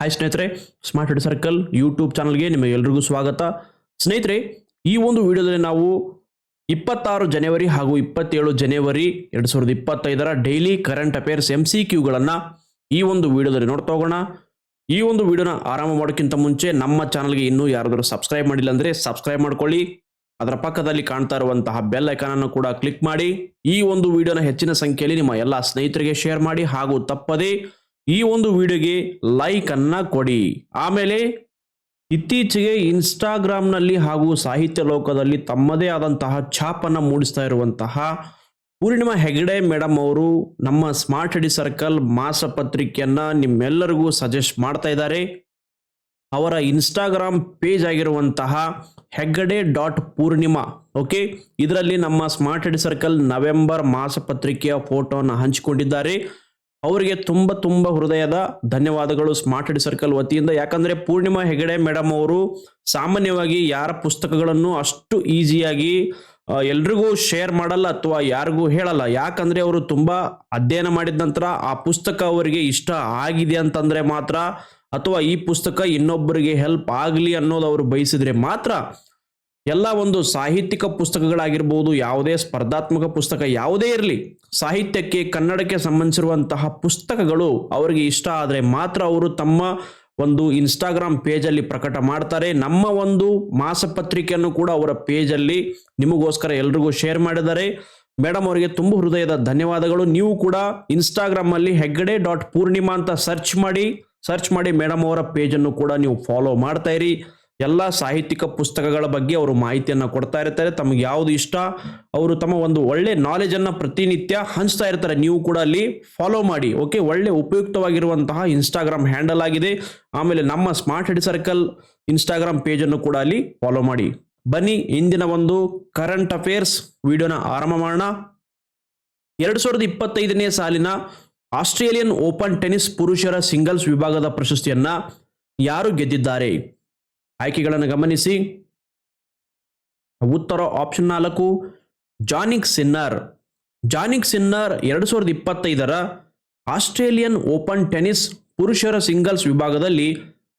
Hi ಸ್ನೇಹಿತರೆ smart head circle YouTube ಚಾನಲ್ಗೆ ನಿಮಗೆಲ್ಲರಿಗೂ ಸ್ವಾಗತ. ಸ್ನೇಹಿತರೆ, ಈ ಒಂದು ವಿಡಿಯೋದಲ್ಲಿ ನಾವು ಇಪ್ಪತ್ತಾರು ಜನವರಿ ಹಾಗೂ ಇಪ್ಪತ್ತೇಳು ಜನವರಿ ಎರಡು ಸಾವಿರದ ಇಪ್ಪತ್ತೈದರ daily current affairs M C ಕ್ಯೂಗಳನ್ನು ಈ ಒಂದು ವಿಡಿಯೋದಲ್ಲಿ ನೋಡ್ತಾ ಹೋಗೋಣ. ಈ ಒಂದು ವಿಡಿಯೋನ ಆರಂಭ ಮಾಡೋಕ್ಕಿಂತ ಮುಂಚೆ ನಮ್ಮ ಚಾನಲ್ಗೆ ಇನ್ನೂ ಯಾರಾದರೂ ಸಬ್ಸ್ಕ್ರೈಬ್ ಮಾಡಿಲ್ಲ ಅಂದರೆ ಸಬ್ಸ್ಕ್ರೈಬ್ ಮಾಡ್ಕೊಳ್ಳಿ. ಅದರ ಪಕ್ಕದಲ್ಲಿ ಕಾಣ್ತಾ ಇರುವಂತಹ ಬೆಲ್ ಐಕಾನನ್ನು ಕೂಡ ಕ್ಲಿಕ್ ಮಾಡಿ. ಈ ಒಂದು ವಿಡಿಯೋನ ಹೆಚ್ಚಿನ ಸಂಖ್ಯೆಯಲ್ಲಿ ನಿಮ್ಮ ಎಲ್ಲ ಸ್ನೇಹಿತರಿಗೆ ಶೇರ್ ಮಾಡಿ ಹಾಗೂ ತಪ್ಪದೇ ಈ ಒಂದು ವಿಡಿಯೋಗೆ ಲೈಕ್ ಅನ್ನ ಕೊಡಿ. ಆಮೇಲೆ ಇತ್ತೀಚೆಗೆ ಇನ್ಸ್ಟಾಗ್ರಾಮ್ನಲ್ಲಿ ಹಾಗೂ ಸಾಹಿತ್ಯ ಲೋಕದಲ್ಲಿ ತಮ್ಮದೇ ಆದಂತಹ ಛಾಪನ್ನು ಮೂಡಿಸ್ತಾ ಇರುವಂತಹ ಪೂರ್ಣಿಮಾ ಹೆಗಡೆ ಮೇಡಮ್ ಅವರು ನಮ್ಮ ಸ್ಮಾರ್ಟ್ ಸ್ಟಡಿ ಸರ್ಕಲ್ ಮಾಸ ಪತ್ರಿಕೆಯನ್ನ ನಿಮ್ಮೆಲ್ಲರಿಗೂ ಸಜೆಸ್ಟ್ ಮಾಡ್ತಾ ಇದ್ದಾರೆ. ಅವರ ಇನ್ಸ್ಟಾಗ್ರಾಮ್ ಪೇಜ್ ಆಗಿರುವಂತಹ ಹೆಗ್ಗಡೆ ಡಾಟ್ ಪೂರ್ಣಿಮಾ ಓಕೆ ಇದರಲ್ಲಿ ನಮ್ಮ ಸ್ಮಾರ್ಟ್ ಸ್ಟಡಿ ಸರ್ಕಲ್ ನವೆಂಬರ್ ಮಾಸ ಪತ್ರಿಕೆಯ ಫೋಟೋನ ಹಂಚಿಕೊಂಡಿದ್ದಾರೆ. ಅವರಿಗೆ ತುಂಬ ತುಂಬ ಹೃದಯದ ಧನ್ಯವಾದಗಳು ಸ್ಮಾರ್ಟ್ ಹೆಡ್ ಸರ್ಕಲ್ ವತಿಯಿಂದ. ಯಾಕಂದ್ರೆ ಪೂರ್ಣಿಮಾ ಹೆಗಡೆ ಮೇಡಮ್ ಅವರು ಸಾಮಾನ್ಯವಾಗಿ ಯಾರ ಪುಸ್ತಕಗಳನ್ನು ಅಷ್ಟು ಈಸಿಯಾಗಿ ಎಲ್ರಿಗೂ ಶೇರ್ ಮಾಡಲ್ಲ ಅಥವಾ ಯಾರಿಗೂ ಹೇಳಲ್ಲ. ಯಾಕಂದ್ರೆ ಅವರು ತುಂಬಾ ಅಧ್ಯಯನ ಮಾಡಿದ ನಂತರ ಆ ಪುಸ್ತಕ ಅವರಿಗೆ ಇಷ್ಟ ಆಗಿದೆ ಅಂತಂದ್ರೆ ಮಾತ್ರ ಅಥವಾ ಈ ಪುಸ್ತಕ ಇನ್ನೊಬ್ಬರಿಗೆ ಹೆಲ್ಪ್ ಆಗಲಿ ಅನ್ನೋದು ಅವರು ಬಯಸಿದ್ರೆ ಮಾತ್ರ ಎಲ್ಲ ಒಂದು ಸಾಹಿತ್ಯಿಕ ಪುಸ್ತಕಗಳಾಗಿರ್ಬೋದು, ಯಾವುದೇ ಸ್ಪರ್ಧಾತ್ಮಕ ಪುಸ್ತಕ ಯಾವುದೇ ಇರಲಿ, ಸಾಹಿತ್ಯಕ್ಕೆ, ಕನ್ನಡಕ್ಕೆ ಸಂಬಂಧಿಸಿರುವಂತಹ ಪುಸ್ತಕಗಳು ಅವರಿಗೆ ಇಷ್ಟ ಆದರೆ ಮಾತ್ರ ಅವರು ತಮ್ಮ ಒಂದು ಇನ್ಸ್ಟಾಗ್ರಾಮ್ ಪೇಜಲ್ಲಿ ಪ್ರಕಟ ಮಾಡ್ತಾರೆ. ನಮ್ಮ ಒಂದು ಮಾಸಪತ್ರಿಕೆಯನ್ನು ಕೂಡ ಅವರ ಪೇಜಲ್ಲಿ ನಿಮಗೋಸ್ಕರ ಎಲ್ರಿಗೂ ಶೇರ್ ಮಾಡಿದ್ದಾರೆ. ಮೇಡಮ್ ಅವರಿಗೆ ತುಂಬ ಹೃದಯದ ಧನ್ಯವಾದಗಳು. ನೀವು ಕೂಡ ಇನ್ಸ್ಟಾಗ್ರಾಮಲ್ಲಿ ಹೆಗ್ಗಡೆ ಡಾಟ್ ಪೂರ್ಣಿಮಾ ಅಂತ ಸರ್ಚ್ ಮಾಡಿ ಸರ್ಚ್ ಮಾಡಿ ಮೇಡಮ್ ಅವರ ಪೇಜನ್ನು ಕೂಡ ನೀವು ಫಾಲೋ ಮಾಡ್ತಾ ಇರಿ. ಎಲ್ಲ ಸಾಹಿತ್ಯಿಕ ಪುಸ್ತಕಗಳ ಬಗ್ಗೆ ಅವರು ಮಾಹಿತಿಯನ್ನು ಕೊಡ್ತಾ ಇರ್ತಾರೆ. ತಮಗೆ ಯಾವುದು ಇಷ್ಟ, ಅವರು ತಮ್ಮ ಒಂದು ಒಳ್ಳೆ ನಾಲೆಜ್ ಅನ್ನ ಪ್ರತಿನಿತ್ಯ ಹಂಚ್ತಾ ಇರ್ತಾರೆ. ನೀವು ಕೂಡ ಅಲ್ಲಿ ಫಾಲೋ ಮಾಡಿ ಓಕೆ ಒಳ್ಳೆ ಉಪಯುಕ್ತವಾಗಿರುವಂತಹ ಇನ್ಸ್ಟಾಗ್ರಾಮ್ ಹ್ಯಾಂಡಲ್ ಆಗಿದೆ. ಆಮೇಲೆ ನಮ್ಮ ಸ್ಮಾರ್ಟ್ ಹೆಡ್ ಸರ್ಕಲ್ ಇನ್ಸ್ಟಾಗ್ರಾಮ್ ಪೇಜನ್ನು ಕೂಡ ಅಲ್ಲಿ ಫಾಲೋ ಮಾಡಿ. ಬನ್ನಿ, ಇಂದಿನ ಒಂದು ಕರೆಂಟ್ ಅಫೇರ್ಸ್ ವಿಡಿಯೋನ ಆರಂಭ ಮಾಡೋಣ. ಎರಡು ಸಾವಿರದ ಇಪ್ಪತ್ತೈದನೇ ಸಾಲಿನ ಆಸ್ಟ್ರೇಲಿಯನ್ ಓಪನ್ ಟೆನಿಸ್ ಪುರುಷರ ಸಿಂಗಲ್ಸ್ ವಿಭಾಗದ ಪ್ರಶಸ್ತಿಯನ್ನ ಯಾರು ಗೆದ್ದಿದ್ದಾರೆ? ಆಯ್ಕೆಗಳನ್ನು ಗಮನಿಸಿ. ಉತ್ತರ ಆಪ್ಷನ್ ನಾಲ್ಕು, ಜಾನಿಕ್ ಸಿನ್ನರ್. ಜಾನಿಕ್ ಸಿನ್ನರ್ ಎರಡು ಸಾವಿರದ ಇಪ್ಪತ್ತೈದರ ಆಸ್ಟ್ರೇಲಿಯನ್ ಓಪನ್ ಟೆನಿಸ್ ಪುರುಷರ ಸಿಂಗಲ್ಸ್ ವಿಭಾಗದಲ್ಲಿ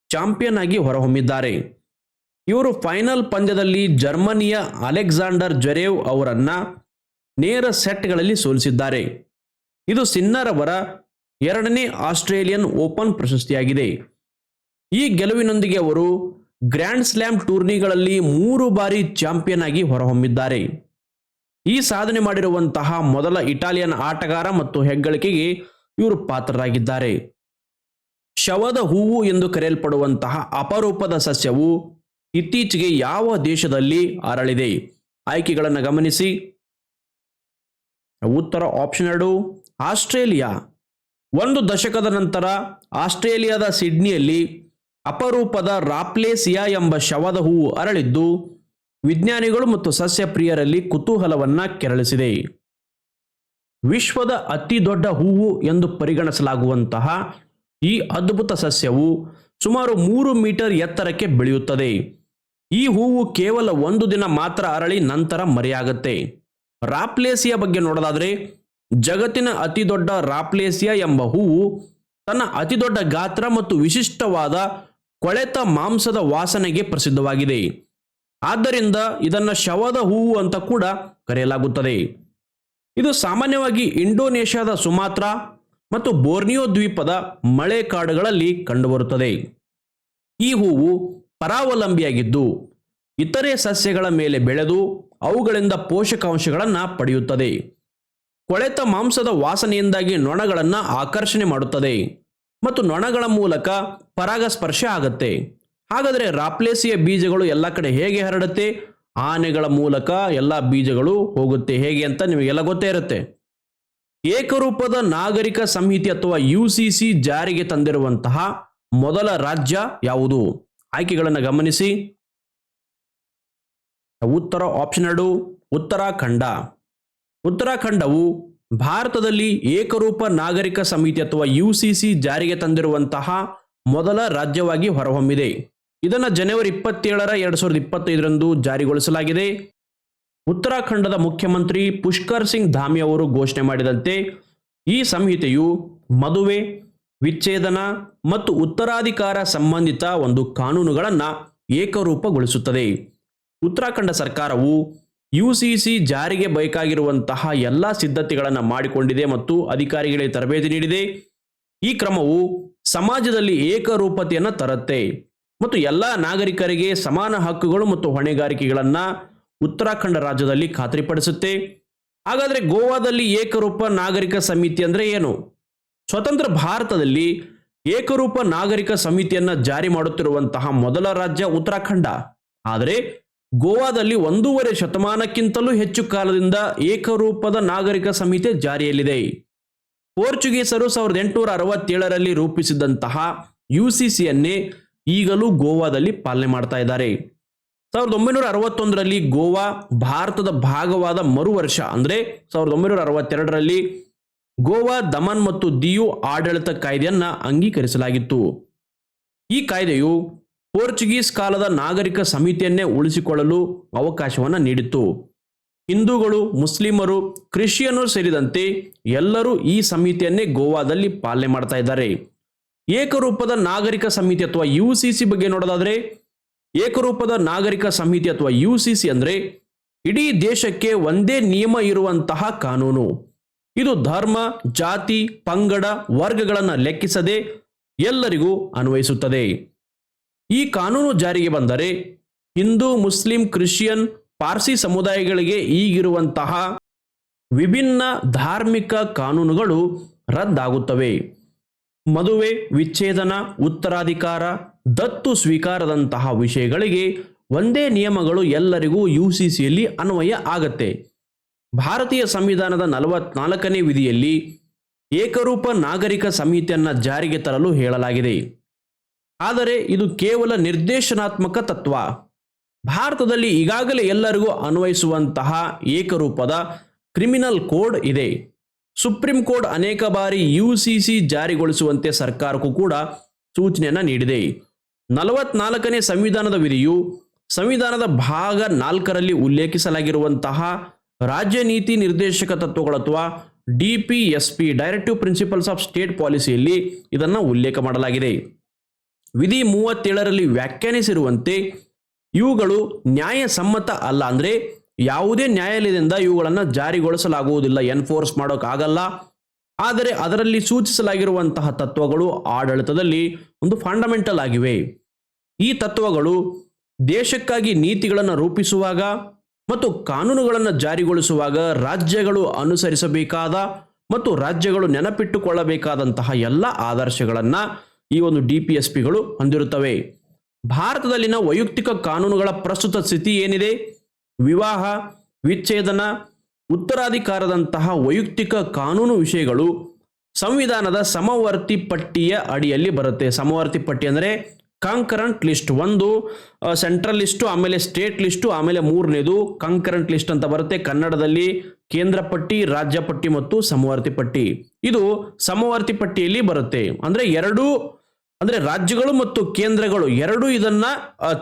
ಚಾಂಪಿಯನ್ ಆಗಿ ಹೊರಹೊಮ್ಮಿದ್ದಾರೆ. ಇವರು ಫೈನಲ್ ಪಂದ್ಯದಲ್ಲಿ ಜರ್ಮನಿಯ ಅಲೆಕ್ಸಾಂಡರ್ ಜೆರೇವ್ ಅವರನ್ನು ನೇರ ಸೆಟ್ಗಳಲ್ಲಿ ಸೋಲಿಸಿದ್ದಾರೆ. ಇದು ಸಿನ್ನರ್ ಅವರ ಎರಡನೇ ಆಸ್ಟ್ರೇಲಿಯನ್ ಓಪನ್ ಪ್ರಶಸ್ತಿಯಾಗಿದೆ. ಈ ಗೆಲುವಿನೊಂದಿಗೆ ಅವರು ಗ್ರ್ಯಾಂಡ್ ಸ್ಲ್ಯಾಮ್ ಟೂರ್ನಿಗಳಲ್ಲಿ ಮೂರು ಬಾರಿ ಚಾಂಪಿಯನ್ ಆಗಿ ಹೊರಹೊಮ್ಮಿದ್ದಾರೆ. ಈ ಸಾಧನೆ ಮಾಡಿರುವಂತಹ ಮೊದಲ ಇಟಾಲಿಯನ್ ಆಟಗಾರ ಮತ್ತು ಹೆಗ್ಗಳಿಕೆಗೆ ಇವರು ಪಾತ್ರರಾಗಿದ್ದಾರೆ. ಶವದ ಹೂವು ಎಂದು ಕರೆಯಲ್ಪಡುವಂತಹ ಅಪರೂಪದ ಸಸ್ಯವು ಇತ್ತೀಚೆಗೆ ಯಾವ ದೇಶದಲ್ಲಿ ಅರಳಿದೆ? ಆಯ್ಕೆಗಳನ್ನು ಗಮನಿಸಿ. ಉತ್ತರ ಆಪ್ಷನ್ ಎರಡು, ಆಸ್ಟ್ರೇಲಿಯಾ. ಒಂದು ದಶಕದ ನಂತರ ಆಸ್ಟ್ರೇಲಿಯಾದ ಸಿಡ್ನಿಯಲ್ಲಿ ಅಪರೂಪದ ರಾಪ್ಲೇಸಿಯಾ ಎಂಬ ಶವದ ಹೂವು ಅರಳಿದ್ದು ವಿಜ್ಞಾನಿಗಳು ಮತ್ತು ಸಸ್ಯ ಪ್ರಿಯರಲ್ಲಿ ಕುತೂಹಲವನ್ನ ಕೆರಳಿಸಿದೆ. ವಿಶ್ವದ ಅತಿ ದೊಡ್ಡ ಹೂವು ಎಂದು ಪರಿಗಣಿಸಲಾಗುವಂತಹ ಈ ಅದ್ಭುತ ಸಸ್ಯವು ಸುಮಾರು ಮೂರು ಮೀಟರ್ ಎತ್ತರಕ್ಕೆ ಬೆಳೆಯುತ್ತದೆ. ಈ ಹೂವು ಕೇವಲ ಒಂದು ದಿನ ಮಾತ್ರ ಅರಳಿ ನಂತರ ಮರೆಯಾಗುತ್ತೆ. ರಾಪ್ಲೇಸಿಯ ಬಗ್ಗೆ ನೋಡೋದಾದರೆ ಜಗತ್ತಿನ ಅತಿ ದೊಡ್ಡ ರಾಪ್ಲೇಸಿಯಾ ಎಂಬ ಹೂವು ತನ್ನ ಅತಿ ದೊಡ್ಡ ಗಾತ್ರ ಮತ್ತು ವಿಶಿಷ್ಟವಾದ ಕೊಳೆತ ಮಾಂಸದ ವಾಸನೆಗೆ ಪ್ರಸಿದ್ಧವಾಗಿದೆ. ಆದ್ದರಿಂದ ಇದನ್ನು ಶವದ ಹೂವು ಅಂತ ಕೂಡ ಕರೆಯಲಾಗುತ್ತದೆ. ಇದು ಸಾಮಾನ್ಯವಾಗಿ ಇಂಡೋನೇಷ್ಯಾದ ಸುಮಾತ್ರ ಮತ್ತು ಬೋರ್ನಿಯೋ ದ್ವೀಪದ ಮಳೆ ಕಾಡುಗಳಲ್ಲಿ ಕಂಡುಬರುತ್ತದೆ. ಈ ಹೂವು ಪರಾವಲಂಬಿಯಾಗಿದ್ದು, ಇತರೆ ಸಸ್ಯಗಳ ಮೇಲೆ ಬೆಳೆದು ಅವುಗಳಿಂದ ಪೋಷಕಾಂಶಗಳನ್ನು ಪಡೆಯುತ್ತದೆ. ಕೊಳೆತ ಮಾಂಸದ ವಾಸನೆಯಿಂದಾಗಿ ನೊಣಗಳನ್ನು ಆಕರ್ಷಣೆ ಮಾಡುತ್ತದೆ. ಮತ್ತು ನೊಣಗಳ ಮೂಲಕ ಪರಾಗಸ್ಪರ್ಶ ಆಗತ್ತೆ. ಹಾಗಾದರೆ ರಾಪ್ಲೇಸಿಯ ಬೀಜಗಳು ಎಲ್ಲ ಕಡೆ ಹೇಗೆ ಹರಡುತ್ತೆ? ಆನೆಗಳ ಮೂಲಕ ಎಲ್ಲ ಬೀಜಗಳು ಹೋಗುತ್ತೆ ಹೇಗೆ ಅಂತ ನಿಮಗೆಲ್ಲ ಗೊತ್ತೇ ಇರುತ್ತೆ. ಏಕರೂಪದ ನಾಗರಿಕ ಸಂಹಿತೆ ಅಥವಾ ಯು ಸಿ ಸಿ ಜಾರಿಗೆ ತಂದಿರುವಂತಹ ಮೊದಲ ರಾಜ್ಯ ಯಾವುದು? ಆಯ್ಕೆಗಳನ್ನು ಗಮನಿಸಿ. ಉತ್ತರ ಆಪ್ಷನ್ ಎರಡು, ಉತ್ತರಾಖಂಡ. ಉತ್ತರಾಖಂಡವು ಭಾರತದಲ್ಲಿ ಏಕರೂಪ ನಾಗರಿಕ ಸಮಿತಿ ಅಥವಾ ಯು ಸಿ ಸಿ ಜಾರಿಗೆ ತಂದಿರುವಂತಹ ಮೊದಲ ರಾಜ್ಯವಾಗಿ ಹೊರಹೊಮ್ಮಿದೆ. ಇದನ್ನು ಜನವರಿ ಇಪ್ಪತ್ತೇಳರ ಎರಡು ಸಾವಿರದ ಇಪ್ಪತ್ತೈದರಂದು ಜಾರಿಗೊಳಿಸಲಾಗಿದೆ. ಉತ್ತರಾಖಂಡದ ಮುಖ್ಯಮಂತ್ರಿ ಪುಷ್ಕರ್ ಸಿಂಗ್ ಧಾಮಿ ಅವರು ಘೋಷಣೆ ಮಾಡಿದಂತೆ ಈ ಸಂಹಿತೆಯು ಮದುವೆ, ವಿಚ್ಛೇದನ ಮತ್ತು ಉತ್ತರಾಧಿಕಾರ ಸಂಬಂಧಿತ ಒಂದು ಕಾನೂನುಗಳನ್ನು ಏಕರೂಪಗೊಳಿಸುತ್ತದೆ. ಉತ್ತರಾಖಂಡ ಸರ್ಕಾರವು ಯುಸಿಸಿ ಜಾರಿಗೆ ಬೇಕಾಗಿರುವಂತಹ ಎಲ್ಲ ಸಿದ್ಧತೆಗಳನ್ನು ಮಾಡಿಕೊಂಡಿದೆ ಮತ್ತು ಅಧಿಕಾರಿಗಳಿಗೆ ತರಬೇತಿ ನೀಡಿದೆ. ಈ ಕ್ರಮವು ಸಮಾಜದಲ್ಲಿ ಏಕರೂಪತೆಯನ್ನು ತರುತ್ತೆ ಮತ್ತು ಎಲ್ಲ ನಾಗರಿಕರಿಗೆ ಸಮಾನ ಹಕ್ಕುಗಳು ಮತ್ತು ಹೊಣೆಗಾರಿಕೆಗಳನ್ನು ಉತ್ತರಾಖಂಡ ರಾಜ್ಯದಲ್ಲಿ ಖಾತ್ರಿಪಡಿಸುತ್ತೆ. ಹಾಗಾದರೆ ಗೋವಾದಲ್ಲಿ ಏಕರೂಪ ನಾಗರಿಕ ಸಮಿತಿ ಅಂದರೆ ಏನು? ಸ್ವತಂತ್ರ ಭಾರತದಲ್ಲಿ ಏಕರೂಪ ನಾಗರಿಕ ಸಮಿತಿಯನ್ನು ಜಾರಿ ಮಾಡುತ್ತಿರುವಂತಹ ಮೊದಲ ರಾಜ್ಯ ಉತ್ತರಾಖಂಡ. ಆದರೆ ಗೋವಾದಲ್ಲಿ ಒಂದೂವರೆ ಶತಮಾನಕ್ಕಿಂತಲೂ ಹೆಚ್ಚು ಕಾಲದಿಂದ ಏಕರೂಪದ ನಾಗರಿಕ ಸಮಿತಿ ಜಾರಿಯಲ್ಲಿದೆ. ಪೋರ್ಚುಗೀಸರು ಸಾವಿರದ ಎಂಟುನೂರ ಅರವತ್ತೇಳರಲ್ಲಿ ರೂಪಿಸಿದಂತಹ ಯು ಸಿ ಈಗಲೂ ಗೋವಾದಲ್ಲಿ ಪಾಲನೆ ಮಾಡ್ತಾ ಇದ್ದಾರೆ. ಸಾವಿರದ ಒಂಬೈನೂರ ಅರವತ್ತೊಂದರಲ್ಲಿ ಗೋವಾ ಭಾರತದ ಭಾಗವಾದ ಮರು ವರ್ಷ ಅಂದರೆ ಸಾವಿರದ ಒಂಬೈನೂರ ಅರವತ್ತೆರಡರಲ್ಲಿ ಗೋವಾ ದಮನ್ ಮತ್ತು ದಿಯು ಆಡಳಿತ ಕಾಯ್ದೆಯನ್ನು ಅಂಗೀಕರಿಸಲಾಗಿತ್ತು. ಈ ಕಾಯ್ದೆಯು ಪೋರ್ಚುಗೀಸ್ ಕಾಲದ ನಾಗರಿಕ ಸಮಿತಿಯನ್ನೇ ಉಳಿಸಿಕೊಳ್ಳಲು ಅವಕಾಶವನ್ನು ನೀಡಿತ್ತು. ಹಿಂದೂಗಳು, ಮುಸ್ಲಿಮರು ಕ್ರಿಶ್ಚಿಯನ್ನರು ಸೇರಿದಂತೆ ಎಲ್ಲರೂ ಈ ಸಮಿತಿಯನ್ನೇ ಗೋವಾದಲ್ಲಿ ಪಾಲನೆ ಮಾಡ್ತಾ ಇದ್ದಾರೆ. ಏಕರೂಪದ ನಾಗರಿಕ ಸಮಿತಿ ಅಥವಾ ಯು ಸಿ ಸಿ ಬಗ್ಗೆ ನೋಡೋದಾದರೆ, ಏಕರೂಪದ ನಾಗರಿಕ ಸಮಿತಿ ಅಥವಾ ಯು ಸಿ ಸಿ ಅಂದರೆ ಇಡೀ ದೇಶಕ್ಕೆ ಒಂದೇ ನಿಯಮ ಇರುವಂತಹ ಕಾನೂನು. ಇದು ಧರ್ಮ, ಜಾತಿ, ಪಂಗಡ, ವರ್ಗಗಳನ್ನು ಲೆಕ್ಕಿಸದೆ ಎಲ್ಲರಿಗೂ ಅನ್ವಯಿಸುತ್ತದೆ. ಈ ಕಾನೂನು ಜಾರಿಗೆ ಬಂದರೆ ಹಿಂದೂ, ಮುಸ್ಲಿಂ, ಕ್ರಿಶ್ಚಿಯನ್, ಪಾರ್ಸಿ ಸಮುದಾಯಗಳಿಗೆ ಈಗಿರುವಂತಹ ವಿಭಿನ್ನ ಧಾರ್ಮಿಕ ಕಾನೂನುಗಳು ರದ್ದಾಗುತ್ತವೆ. ಮದುವೆ, ವಿಚ್ಛೇದನ, ಉತ್ತರಾಧಿಕಾರ, ದತ್ತು ಸ್ವೀಕಾರದಂತಹ ವಿಷಯಗಳಿಗೆ ಒಂದೇ ನಿಯಮಗಳು ಎಲ್ಲರಿಗೂ ಯು ಸಿ ಸಿಯಲ್ಲಿ ಅನ್ವಯ ಆಗತ್ತೆ. ಭಾರತೀಯ ಸಂವಿಧಾನದ ನಲವತ್ನಾಲ್ಕನೇ ವಿಧಿಯಲ್ಲಿ ಏಕರೂಪ ನಾಗರಿಕ ಸಮಿತಿಯನ್ನು ಜಾರಿಗೆ ತರಲು ಹೇಳಲಾಗಿದೆ. ಆದರೆ ಇದು ಕೇವಲ ನಿರ್ದೇಶನಾತ್ಮಕ ತತ್ವ. ಭಾರತದಲ್ಲಿ ಈಗಾಗಲೇ ಎಲ್ಲರಿಗೂ ಅನ್ವಯಿಸುವಂತಹ ಏಕರೂಪದ ಕ್ರಿಮಿನಲ್ ಕೋಡ್ ಇದೆ. ಸುಪ್ರೀಂ ಕೋರ್ಟ್ ಅನೇಕ ಬಾರಿ ಯು ಸಿ ಸಿ ಜಾರಿಗೊಳಿಸುವಂತೆ ಸರ್ಕಾರಕ್ಕೂ ಕೂಡ ಸೂಚನೆಯನ್ನು ನೀಡಿದೆ. ನಲವತ್ನಾಲ್ಕನೇ ಸಂವಿಧಾನದ ವಿಧಿಯು ಸಂವಿಧಾನದ ಭಾಗ ನಾಲ್ಕರಲ್ಲಿ ಉಲ್ಲೇಖಿಸಲಾಗಿರುವಂತಹ ರಾಜ್ಯ ನೀತಿ ನಿರ್ದೇಶಕ ತತ್ವಗಳು ಅಥವಾ D P S P directive principles of state ಪಾಲಿಸಿಯಲ್ಲಿ ಇದನ್ನು ಉಲ್ಲೇಖ ಮಾಡಲಾಗಿದೆ. ವಿಧಿ ಮೂವತ್ತೇಳರಲ್ಲಿ ವ್ಯಾಖ್ಯಾನಿಸಿರುವಂತೆ ಇವುಗಳು ನ್ಯಾಯಸಮ್ಮತ ಅಲ್ಲ. ಅಂದರೆ ಯಾವುದೇ ನ್ಯಾಯಾಲಯದಿಂದ ಇವುಗಳನ್ನು ಜಾರಿಗೊಳಿಸಲಾಗುವುದಿಲ್ಲ, ಎನ್ಫೋರ್ಸ್ ಮಾಡೋಕ್ಕಾಗಲ್ಲ. ಆದರೆ ಅದರಲ್ಲಿ ಸೂಚಿಸಲಾಗಿರುವಂತಹ ತತ್ವಗಳು ಆಡಳಿತದಲ್ಲಿ ಒಂದು ಫಂಡಮೆಂಟಲ್ ಆಗಿವೆ. ಈ ತತ್ವಗಳು ದೇಶಕ್ಕಾಗಿ ನೀತಿಗಳನ್ನು ರೂಪಿಸುವಾಗ ಮತ್ತು ಕಾನೂನುಗಳನ್ನು ಜಾರಿಗೊಳಿಸುವಾಗ ರಾಜ್ಯಗಳು ಅನುಸರಿಸಬೇಕಾದ ಮತ್ತು ರಾಜ್ಯಗಳು ನೆನಪಿಟ್ಟುಕೊಳ್ಳಬೇಕಾದಂತಹ ಎಲ್ಲ ಆದರ್ಶಗಳನ್ನು ಈ ಒಂದು ಡಿ ಪಿ ಎಸ್ ಪಿಗಳು ಹೊಂದಿರುತ್ತವೆ. ಭಾರತದಲ್ಲಿನ ವೈಯಕ್ತಿಕ ಕಾನೂನುಗಳ ಪ್ರಸ್ತುತ ಸ್ಥಿತಿ ಏನಿದೆ? ವಿವಾಹ, ವಿಚ್ಛೇದನ, ಉತ್ತರಾಧಿಕಾರದಂತಹ ವೈಯಕ್ತಿಕ ಕಾನೂನು ವಿಷಯಗಳು ಸಂವಿಧಾನದ ಸಮವರ್ತಿ ಪಟ್ಟಿಯ ಅಡಿಯಲ್ಲಿ ಬರುತ್ತೆ. ಸಮವರ್ತಿ ಪಟ್ಟಿ ಅಂದರೆ ಕಾಂಕರೆಂಟ್ ಲಿಸ್ಟ್ ಒಂದು ಸೆಂಟ್ರಲ್ ಲಿಸ್ಟು ಆಮೇಲೆ ಸ್ಟೇಟ್ ಲಿಸ್ಟು ಆಮೇಲೆ ಮೂರನೇದು ಕಾಂಕರೆಂಟ್ ಲಿಸ್ಟ್ ಅಂತ ಬರುತ್ತೆ. ಕನ್ನಡದಲ್ಲಿ ಕೇಂದ್ರ ಪಟ್ಟಿ, ರಾಜ್ಯ ಪಟ್ಟಿ ಮತ್ತು ಸಮವರ್ತಿ ಪಟ್ಟಿ. ಇದು ಸಮವರ್ತಿ ಪಟ್ಟಿಯಲ್ಲಿ ಬರುತ್ತೆ. ಅಂದರೆ ಎರಡೂ ಅಂದರೆ ರಾಜ್ಯಗಳು ಮತ್ತು ಕೇಂದ್ರಗಳು ಎರಡೂ ಇದನ್ನ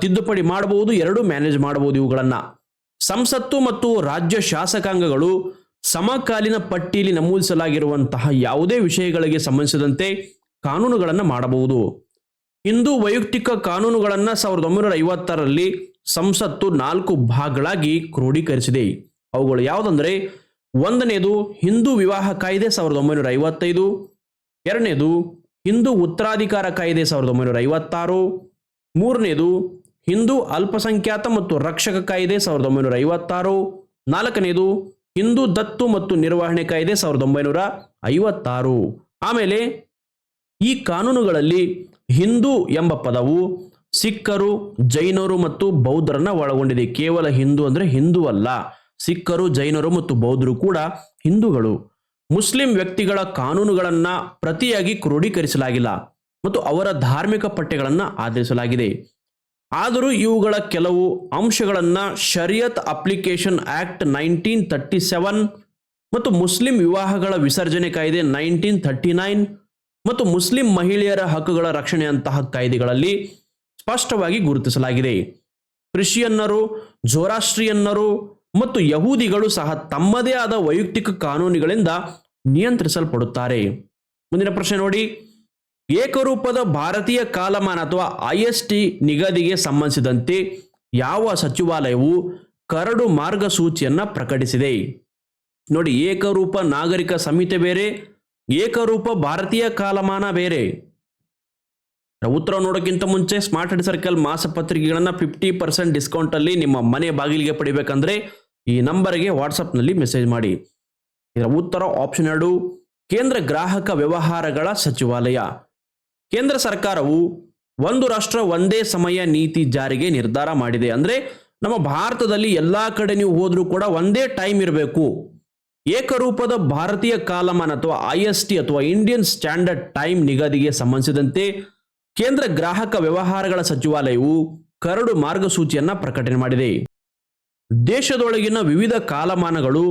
ತಿದ್ದುಪಡಿ ಮಾಡಬಹುದು, ಎರಡೂ ಮ್ಯಾನೇಜ್ ಮಾಡಬಹುದು ಇವುಗಳನ್ನು. ಸಂಸತ್ತು ಮತ್ತು ರಾಜ್ಯ ಶಾಸಕಾಂಗಗಳು ಸಮಕಾಲೀನ ಪಟ್ಟಿಯಲ್ಲಿ ನಮೂದಿಸಲಾಗಿರುವಂತಹ ಯಾವುದೇ ವಿಷಯಗಳಿಗೆ ಸಂಬಂಧಿಸಿದಂತೆ ಕಾನೂನುಗಳನ್ನು ಮಾಡಬಹುದು. ಇಂದು ವೈಯಕ್ತಿಕ ಕಾನೂನುಗಳನ್ನು ಸಾವಿರದ ಒಂಬೈನೂರ ಐವತ್ತರಲ್ಲಿ ಸಂಸತ್ತು ನಾಲ್ಕು ಭಾಗಗಳಾಗಿ ಕ್ರೋಢೀಕರಿಸಿದೆ. ಅವುಗಳು ಯಾವುದಂದ್ರೆ, ಒಂದನೇದು ಹಿಂದೂ ವಿವಾಹ ಕಾಯ್ದೆ ಸಾವಿರದ ಒಂಬೈನೂರ ಐವತ್ತೈದು, ಎರಡನೇದು ಹಿಂದೂ ಉತ್ತರಾಧಿಕಾರ ಕಾಯ್ದೆ ಸಾವಿರದ ಒಂಬೈನೂರ ಐವತ್ತಾರು. ಮೂರನೇದು, ಹಿಂದೂ ಅಲ್ಪಸಂಖ್ಯಾತ ಮತ್ತು ರಕ್ಷಕ ಕಾಯ್ದೆ ಸಾವಿರದ ಒಂಬೈನೂರ ಐವತ್ತಾರು. ನಾಲ್ಕನೇದು, ಹಿಂದೂ ದತ್ತು ಮತ್ತು ನಿರ್ವಹಣೆ ಕಾಯ್ದೆ ಸಾವಿರದ ಒಂಬೈನೂರ ಐವತ್ತಾರು. ಆಮೇಲೆ, ಈ ಕಾನೂನುಗಳಲ್ಲಿ ಹಿಂದೂ ಎಂಬ ಪದವು ಸಿಖ್ಖರು, ಜೈನರು ಮತ್ತು ಬೌದ್ಧರನ್ನ ಒಳಗೊಂಡಿದೆ. ಕೇವಲ ಹಿಂದೂ ಅಂದರೆ ಹಿಂದೂ ಅಲ್ಲ. ಸಿಖ್ಖರು, ಜೈನರು ಮತ್ತು ಬೌದ್ಧರು ಕೂಡ ಹಿಂದೂಗಳು. ಮುಸ್ಲಿಂ ವ್ಯಕ್ತಿಗಳ ಕಾನೂನುಗಳನ್ನು ಪ್ರತಿಯಾಗಿ ಕ್ರೋಢೀಕರಿಸಲಾಗಿಲ್ಲ ಮತ್ತು ಅವರ ಧಾರ್ಮಿಕ ಪಠ್ಯಗಳನ್ನು ಆಧರಿಸಲಾಗಿದೆ. ಆದರೂ ಇವುಗಳ ಕೆಲವು ಅಂಶಗಳನ್ನು ಶರಿಯತ್ application act nineteen thirty seven ಮತ್ತು ಮುಸ್ಲಿಂ ವಿವಾಹಗಳ ವಿಸರ್ಜನೆ ಕಾಯ್ದೆ ನೈನ್ಟೀನ್ ಥರ್ಟಿ ನೈನ್ ಮತ್ತು ಮುಸ್ಲಿಂ ಮಹಿಳೆಯರ ಹಕ್ಕುಗಳ ರಕ್ಷಣೆಯಂತಹ ಕಾಯ್ದೆಗಳಲ್ಲಿ ಸ್ಪಷ್ಟವಾಗಿ ಗುರುತಿಸಲಾಗಿದೆ. ಕ್ರಿಶ್ಚಿಯನ್ನರು ಜೋರಾಸ್ಟ್ರಿಯನ್ನರು ಮತ್ತು ಯಹೂದಿಗಳು ಸಹ ತಮ್ಮದೇ ಆದ ವೈಯಕ್ತಿಕ ಕಾನೂನುಗಳಿಂದ ನಿಯಂತ್ರಿಸಲ್ಪಡುತ್ತಾರೆ. ಮುಂದಿನ ಪ್ರಶ್ನೆ ನೋಡಿ. ಏಕರೂಪದ ಭಾರತೀಯ ಕಾಲಮಾನ ಅಥವಾ ಐ ನಿಗದಿಗೆ ಸಂಬಂಧಿಸಿದಂತೆ ಯಾವ ಸಚಿವಾಲಯವು ಕರಡು ಮಾರ್ಗಸೂಚಿಯನ್ನು ಪ್ರಕಟಿಸಿದೆ? ನೋಡಿ, ಏಕರೂಪ ನಾಗರಿಕ ಸಂಹಿತೆ ಬೇರೆ, ಏಕರೂಪ ಭಾರತೀಯ ಕಾಲಮಾನ ಬೇರೆ. ಉತ್ತರ ನೋಡೋಕ್ಕಿಂತ ಮುಂಚೆ ಸ್ಮಾರ್ಟ್ ಸರ್ಕಲ್ ಸರ್ಕಲ್ ಮಾಸಪತ್ರಿಕೆಗಳನ್ನು ಫಿಫ್ಟಿ ಪರ್ಸೆಂಟ್ ಡಿಸ್ಕೌಂಟಲ್ಲಿ ನಿಮ್ಮ ಮನೆ ಬಾಗಿಲಿಗೆ ಪಡಿಬೇಕಂದ್ರೆ ಈ ನಂಬರ್ಗೆ ವಾಟ್ಸಪ್ನಲ್ಲಿ ಮೆಸೇಜ್ ಮಾಡಿ. ಇದರ ಉತ್ತರ ಆಪ್ಷನ್ ಎರಡು, ಕೇಂದ್ರ ಗ್ರಾಹಕ ವ್ಯವಹಾರಗಳ ಸಚಿವಾಲಯ. ಕೇಂದ್ರ ಸರ್ಕಾರವು ಒಂದು ರಾಷ್ಟ್ರ ಒಂದೇ ಸಮಯ ನೀತಿ ಜಾರಿಗೆ ನಿರ್ಧಾರ ಮಾಡಿದೆ. ಅಂದರೆ ನಮ್ಮ ಭಾರತದಲ್ಲಿ ಎಲ್ಲ ಕಡೆ ನೀವು ಹೋದರೂ ಕೂಡ ಒಂದೇ ಟೈಮ್ ಇರಬೇಕು. ಏಕರೂಪದ ಭಾರತೀಯ ಕಾಲಮಾನ ಅಥವಾ ಐ ಎಸ್ ಟಿ ಅಥವಾ ಇಂಡಿಯನ್ ಸ್ಟ್ಯಾಂಡರ್ಡ್ ಟೈಮ್ ನಿಗದಿಗೆ ಸಂಬಂಧಿಸಿದಂತೆ ಕೇಂದ್ರ ಗ್ರಾಹಕ ವ್ಯವಹಾರಗಳ ಸಚಿವಾಲಯವು ಕರಡು ಮಾರ್ಗಸೂಚಿಯನ್ನು ಪ್ರಕಟಣೆ ಮಾಡಿದೆ. ದೇಶದೊಳಗಿನ ವಿವಿಧ ಕಾಲಮಾನಗಳು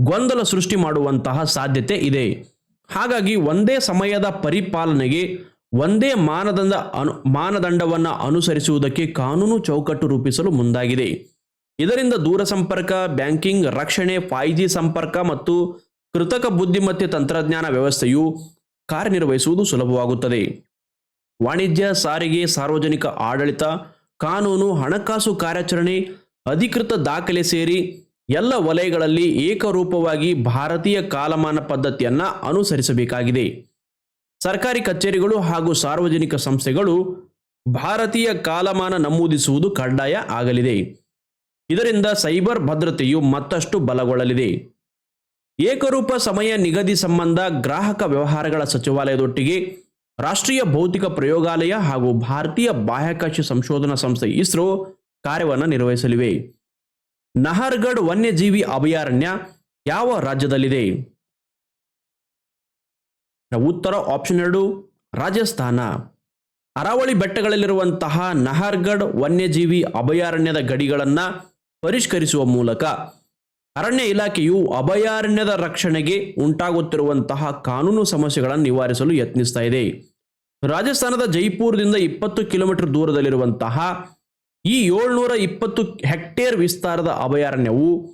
ಗೊಂದಲ ಸೃಷ್ಟಿ ಮಾಡುವಂತಹ ಸಾಧ್ಯತೆ ಇದೆ. ಹಾಗಾಗಿ ಒಂದೇ ಸಮಯದ ಪರಿಪಾಲನೆಗೆ, ಒಂದೇ ಮಾನದಂಡ ಅನು, ಮಾನದಂಡವನ್ನು ಅನುಸರಿಸುವುದಕ್ಕೆ ಕಾನೂನು ಚೌಕಟ್ಟು ರೂಪಿಸಲು ಮುಂದಾಗಿದೆ. ಇದರಿಂದ ದೂರ ಸಂಪರ್ಕ, ಬ್ಯಾಂಕಿಂಗ್, ರಕ್ಷಣೆ, ಫೈವ್ ಜಿ ಸಂಪರ್ಕ ಮತ್ತು ಕೃತಕ ಬುದ್ಧಿಮತ್ತೆ ತಂತ್ರಜ್ಞಾನ ವ್ಯವಸ್ಥೆಯು ಕಾರ್ಯನಿರ್ವಹಿಸುವುದು ಸುಲಭವಾಗುತ್ತದೆ. ವಾಣಿಜ್ಯ, ಸಾರಿಗೆ, ಸಾರ್ವಜನಿಕ ಆಡಳಿತ, ಕಾನೂನು, ಹಣಕಾಸು ಕಾರ್ಯಾಚರಣೆ ಅಧಿಕೃತ ದಾಖಲೆ ಸೇರಿ ಎಲ್ಲ ವಲಯಗಳಲ್ಲಿ ಏಕರೂಪವಾಗಿ ಭಾರತೀಯ ಕಾಲಮಾನ ಪದ್ಧತಿಯನ್ನು ಅನುಸರಿಸಬೇಕಾಗಿದೆ. ಸರ್ಕಾರಿ ಕಚೇರಿಗಳು ಹಾಗೂ ಸಾರ್ವಜನಿಕ ಸಂಸ್ಥೆಗಳು ಭಾರತೀಯ ಕಾಲಮಾನ ನಮೂದಿಸುವುದು ಕಡ್ಡಾಯ ಆಗಲಿದೆ. ಇದರಿಂದ ಸೈಬರ್ ಭದ್ರತೆಯು ಮತ್ತಷ್ಟು ಬಲಗೊಳ್ಳಲಿದೆ. ಏಕರೂಪ ಸಮಯ ನಿಗದಿ ಸಂಬಂಧ ಗ್ರಾಹಕ ವ್ಯವಹಾರಗಳ ಸಚಿವಾಲಯದೊಟ್ಟಿಗೆ ರಾಷ್ಟ್ರೀಯ ಭೌತಿಕ ಪ್ರಯೋಗಾಲಯ ಹಾಗೂ ಭಾರತೀಯ ಬಾಹ್ಯಾಕಾಶ ಸಂಶೋಧನಾ ಸಂಸ್ಥೆ ಇಸ್ರೋ ಕಾರ್ಯವನ್ನು ನಿರ್ವಹಿಸಲಿವೆ. ನಹರ್ಗಡ್ ವನ್ಯಜೀವಿ ಅಭಯಾರಣ್ಯ ಯಾವ ರಾಜ್ಯದಲ್ಲಿದೆ? ಉತ್ತರ ಆಪ್ಷನ್ ಎರಡು, ರಾಜಸ್ಥಾನ. ಅರಾವಳಿ ಬೆಟ್ಟಗಳಲ್ಲಿರುವಂತಹ ನಹರ್ಗಡ್ ವನ್ಯಜೀವಿ ಅಭಯಾರಣ್ಯದ ಗಡಿಗಳನ್ನು ಪರಿಷ್ಕರಿಸುವ ಮೂಲಕ ಅರಣ್ಯ ಇಲಾಖೆಯು ಅಭಯಾರಣ್ಯದ ರಕ್ಷಣೆಗೆ ಉಂಟಾಗುತ್ತಿರುವಂತಹ ಕಾನೂನು ಸಮಸ್ಯೆಗಳನ್ನು ನಿವಾರಿಸಲು ಯತ್ನಿಸ್ತಾ ಇದೆ. ರಾಜಸ್ಥಾನದ ಜೈಪುರದಿಂದ ಇಪ್ಪತ್ತು ಕಿಲೋಮೀಟರ್ ದೂರದಲ್ಲಿರುವಂತಹ ಈ ಏಳ್ನೂರ ಇಪ್ಪತ್ತು ಹೆಕ್ಟೇರ್ ವಿಸ್ತಾರದ ಅಭಯಾರಣ್ಯವು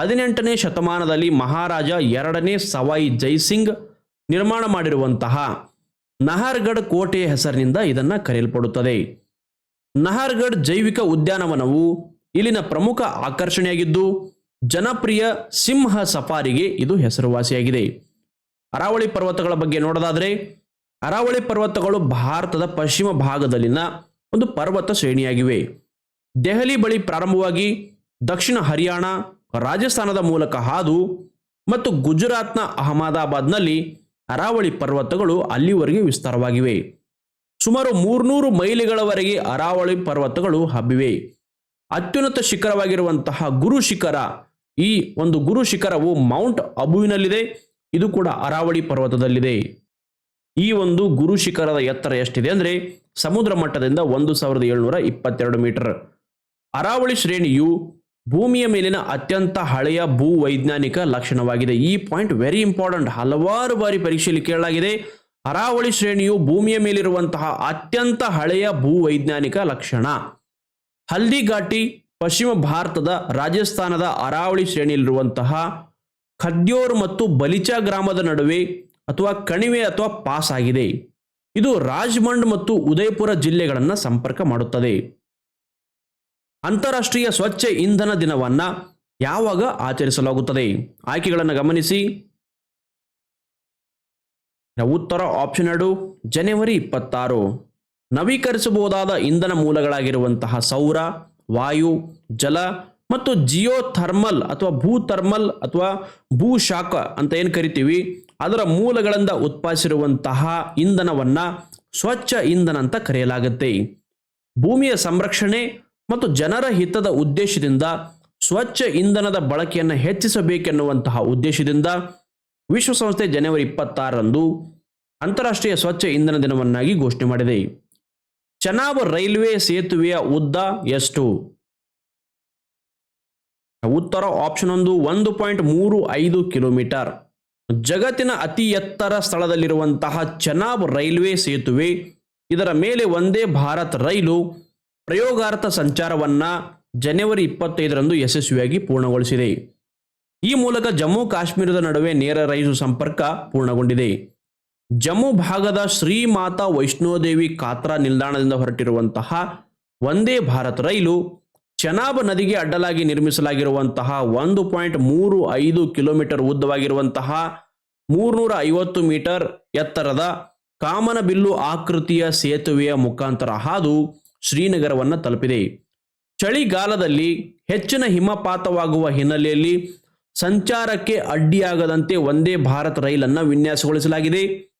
ಹದಿನೆಂಟನೇ ಶತಮಾನದಲ್ಲಿ ಮಹಾರಾಜ ಎರಡನೇ ಸವಾಯಿ ಜೈಸಿಂಗ್ ನಿರ್ಮಾಣ ಮಾಡಿರುವಂತಹ ನಹರ್ಗಢ್ ಕೋಟೆಯ ಹೆಸರಿನಿಂದ ಇದನ್ನು ಕರೆಯಲ್ಪಡುತ್ತದೆ. ನಹರ್ಗಢ್ ಜೈವಿಕ ಉದ್ಯಾನವನವು ಇಲ್ಲಿನ ಪ್ರಮುಖ ಆಕರ್ಷಣೆಯಾಗಿದ್ದು, ಜನಪ್ರಿಯ ಸಿಂಹ ಸಫಾರಿಗೆ ಇದು ಹೆಸರುವಾಸಿಯಾಗಿದೆ. ಅರಾವಳಿ ಪರ್ವತಗಳ ಬಗ್ಗೆ ನೋಡೋದಾದರೆ, ಅರಾವಳಿ ಪರ್ವತಗಳು ಭಾರತದ ಪಶ್ಚಿಮ ಭಾಗದಲ್ಲಿನ ಒಂದು ಪರ್ವತ ಶ್ರೇಣಿಯಾಗಿವೆ. ದೆಹಲಿ ಬಳಿ ಪ್ರಾರಂಭವಾಗಿ ದಕ್ಷಿಣ ಹರಿಯಾಣ, ರಾಜಸ್ಥಾನದ ಮೂಲಕ ಹಾದು ಮತ್ತು ಗುಜರಾತ್ನ ಅಹಮದಾಬಾದ್ನಲ್ಲಿ ಅರಾವಳಿ ಪರ್ವತಗಳು ಅಲ್ಲಿವರೆಗೆ ವಿಸ್ತಾರವಾಗಿವೆ. ಸುಮಾರು ಮೂರ್ನೂರು ಮೈಲಿಗಳವರೆಗೆ ಅರಾವಳಿ ಪರ್ವತಗಳು ಹಬ್ಬಿವೆ. ಅತ್ಯುನ್ನತ ಶಿಖರವಾಗಿರುವಂತಹ ಗುರು ಶಿಖರ, ಈ ಒಂದು ಗುರು ಶಿಖರವು ಮೌಂಟ್ ಅಬುವಿನಲ್ಲಿದೆ. ಇದು ಕೂಡ ಅರಾವಳಿ ಪರ್ವತದಲ್ಲಿದೆ. ಈ ಒಂದು ಗುರು ಶಿಖರದ ಎತ್ತರ ಎಷ್ಟಿದೆ ಅಂದರೆ ಸಮುದ್ರ ಮಟ್ಟದಿಂದ ಒಂದು ಸಾವಿರದ ಏಳ್ನೂರ ಇಪ್ಪತ್ತೆರಡು ಮೀಟರ್. ಅರಾವಳಿ ಶ್ರೇಣಿಯು ಭೂಮಿಯ ಮೇಲಿನ ಅತ್ಯಂತ ಹಳೆಯ ಭೂ ವೈಜ್ಞಾನಿಕ ಲಕ್ಷಣವಾಗಿದೆ. ಈ ಪಾಯಿಂಟ್ ವೆರಿ ಇಂಪಾರ್ಟೆಂಟ್. ಹಲವಾರು ಬಾರಿ ಪರೀಕ್ಷೆಯಲ್ಲಿ ಕೇಳಲಾಗಿದೆ. ಅರಾವಳಿ ಶ್ರೇಣಿಯು ಭೂಮಿಯ ಮೇಲಿರುವಂತಹ ಅತ್ಯಂತ ಹಳೆಯ ಭೂ ವೈಜ್ಞಾನಿಕ ಲಕ್ಷಣ. ಹಲ್ದಿಘಾಟಿ ಪಶ್ಚಿಮ ಭಾರತದ ರಾಜಸ್ಥಾನದ ಅರಾವಳಿ ಶ್ರೇಣಿಯಲ್ಲಿರುವಂತಹ ಖದ್ಯೋರ್ ಮತ್ತು ಬಲಿಚಾ ಗ್ರಾಮದ ನಡುವೆ ಅಥವಾ ಕಣಿವೆ ಅಥವಾ ಪಾಸ್ ಆಗಿದೆ. ಇದು ರಾಜ್ಮಂಡ್ ಮತ್ತು ಉದಯಪುರ ಜಿಲ್ಲೆಗಳನ್ನು ಸಂಪರ್ಕ ಮಾಡುತ್ತದೆ. ಅಂತಾರಾಷ್ಟ್ರೀಯ ಸ್ವಚ್ಛ ಇಂಧನ ದಿನವನ್ನ ಯಾವಾಗ ಆಚರಿಸಲಾಗುತ್ತದೆ? ಆಯ್ಕೆಗಳನ್ನು ಗಮನಿಸಿ. ಉತ್ತರ ಆಪ್ಷನ್ ಎರಡು, ಜನವರಿ ಇಪ್ಪತ್ತಾರು. ನವೀಕರಿಸಬಹುದಾದ ಇಂಧನ ಮೂಲಗಳಾಗಿರುವಂತಹ ಸೌರ, ವಾಯು, ಜಲ ಮತ್ತು ಜಿಯೋ ಥರ್ಮಲ್ ಅಥವಾ ಭೂ ಥರ್ಮಲ್ ಅಥವಾ ಭೂಶಾಖ ಅಂತ ಏನು ಕರಿತೀವಿ? ಅದರ ಮೂಲಗಳಿಂದ ಉತ್ಪಾದಿಸಿರುವಂತಹ ಇಂಧನವನ್ನ ಸ್ವಚ್ಛ ಇಂಧನ ಅಂತ ಕರೆಯಲಾಗುತ್ತೆ. ಭೂಮಿಯ ಸಂರಕ್ಷಣೆ ಮತ್ತು ಜನರ ಹಿತದ ಉದ್ದೇಶದಿಂದ ಸ್ವಚ್ಛ ಇಂಧನದ ಬಳಕೆಯನ್ನು ಹೆಚ್ಚಿಸಬೇಕೆನ್ನುವಂತಹ ಉದ್ದೇಶದಿಂದ ವಿಶ್ವಸಂಸ್ಥೆ ಜನವರಿ ಇಪ್ಪತ್ತಾರರಂದು ಅಂತಾರಾಷ್ಟ್ರೀಯ ಸ್ವಚ್ಛ ಇಂಧನ ದಿನವನ್ನಾಗಿ ಘೋಷಣೆ ಮಾಡಿದೆ. ಚನಾಬ್ ರೈಲ್ವೆ ಸೇತುವೆಯ ಉದ್ದ ಎಷ್ಟು? ಉತ್ತರ ಆಪ್ಷನ್ ಒಂದು ಒಂದು ಪಾಯಿಂಟ್ ಮೂರು ಐದು ಕಿಲೋಮೀಟರ್. ಜಗತ್ತಿನ ಅತಿ ಎತ್ತರ ಸ್ಥಳದಲ್ಲಿರುವಂತಹ ಚನಾಬ್ ರೈಲ್ವೆ ಸೇತುವೆ, ಇದರ ಮೇಲೆ ಒಂದೇ ಭಾರತ್ ರೈಲು ಪ್ರಯೋಗಾರ್ಥ ಸಂಚಾರವನ್ನ ಜನವರಿ ಇಪ್ಪತ್ತೈದರಂದು ಯಶಸ್ವಿಯಾಗಿ ಪೂರ್ಣಗೊಳಿಸಿದೆ. ಈ ಮೂಲಕ ಜಮ್ಮು ಕಾಶ್ಮೀರದ ನಡುವೆ ನೇರ ರೈಲು ಸಂಪರ್ಕ ಪೂರ್ಣಗೊಂಡಿದೆ. ಜಮ್ಮು ಭಾಗದ ಶ್ರೀ ಮಾತಾ ವೈಷ್ಣೋದೇವಿ ಕಾತ್ರಾ ನಿಲ್ದಾಣದಿಂದ ಹೊರಟಿರುವಂತಹ ವಂದೇ ಭಾರತ್ ರೈಲು ಚೆನಾಬ್ ನದಿಗೆ ಅಡ್ಡಲಾಗಿ ನಿರ್ಮಿಸಲಾಗಿರುವಂತಹ ಒಂದು ಪಾಯಿಂಟ್ ಮೂರು ಐದು ಕಿಲೋಮೀಟರ್ ಉದ್ದವಾಗಿರುವಂತಹ ಮೂರ್ನೂರ ಐವತ್ತು ಮೀಟರ್ ಎತ್ತರದ ಕಾಮನಬಿಲ್ಲು ಆಕೃತಿಯ ಸೇತುವೆಯ ಮುಖಾಂತರ ಹಾದು ಶ್ರೀನಗರವನ್ನು ತಲುಪಿದೆ. ಚಳಿಗಾಲದಲ್ಲಿ ಹೆಚ್ಚಿನ ಹಿಮಪಾತವಾಗುವ ಹಿನ್ನೆಲೆಯಲ್ಲಿ ಸಂಚಾರಕ್ಕೆ ಅಡ್ಡಿಯಾಗದಂತೆ ಒಂದೇ ಭಾರತ್ ರೈಲನ್ನು ವಿನ್ಯಾಸಗೊಳಿಸಲಾಗಿದೆ.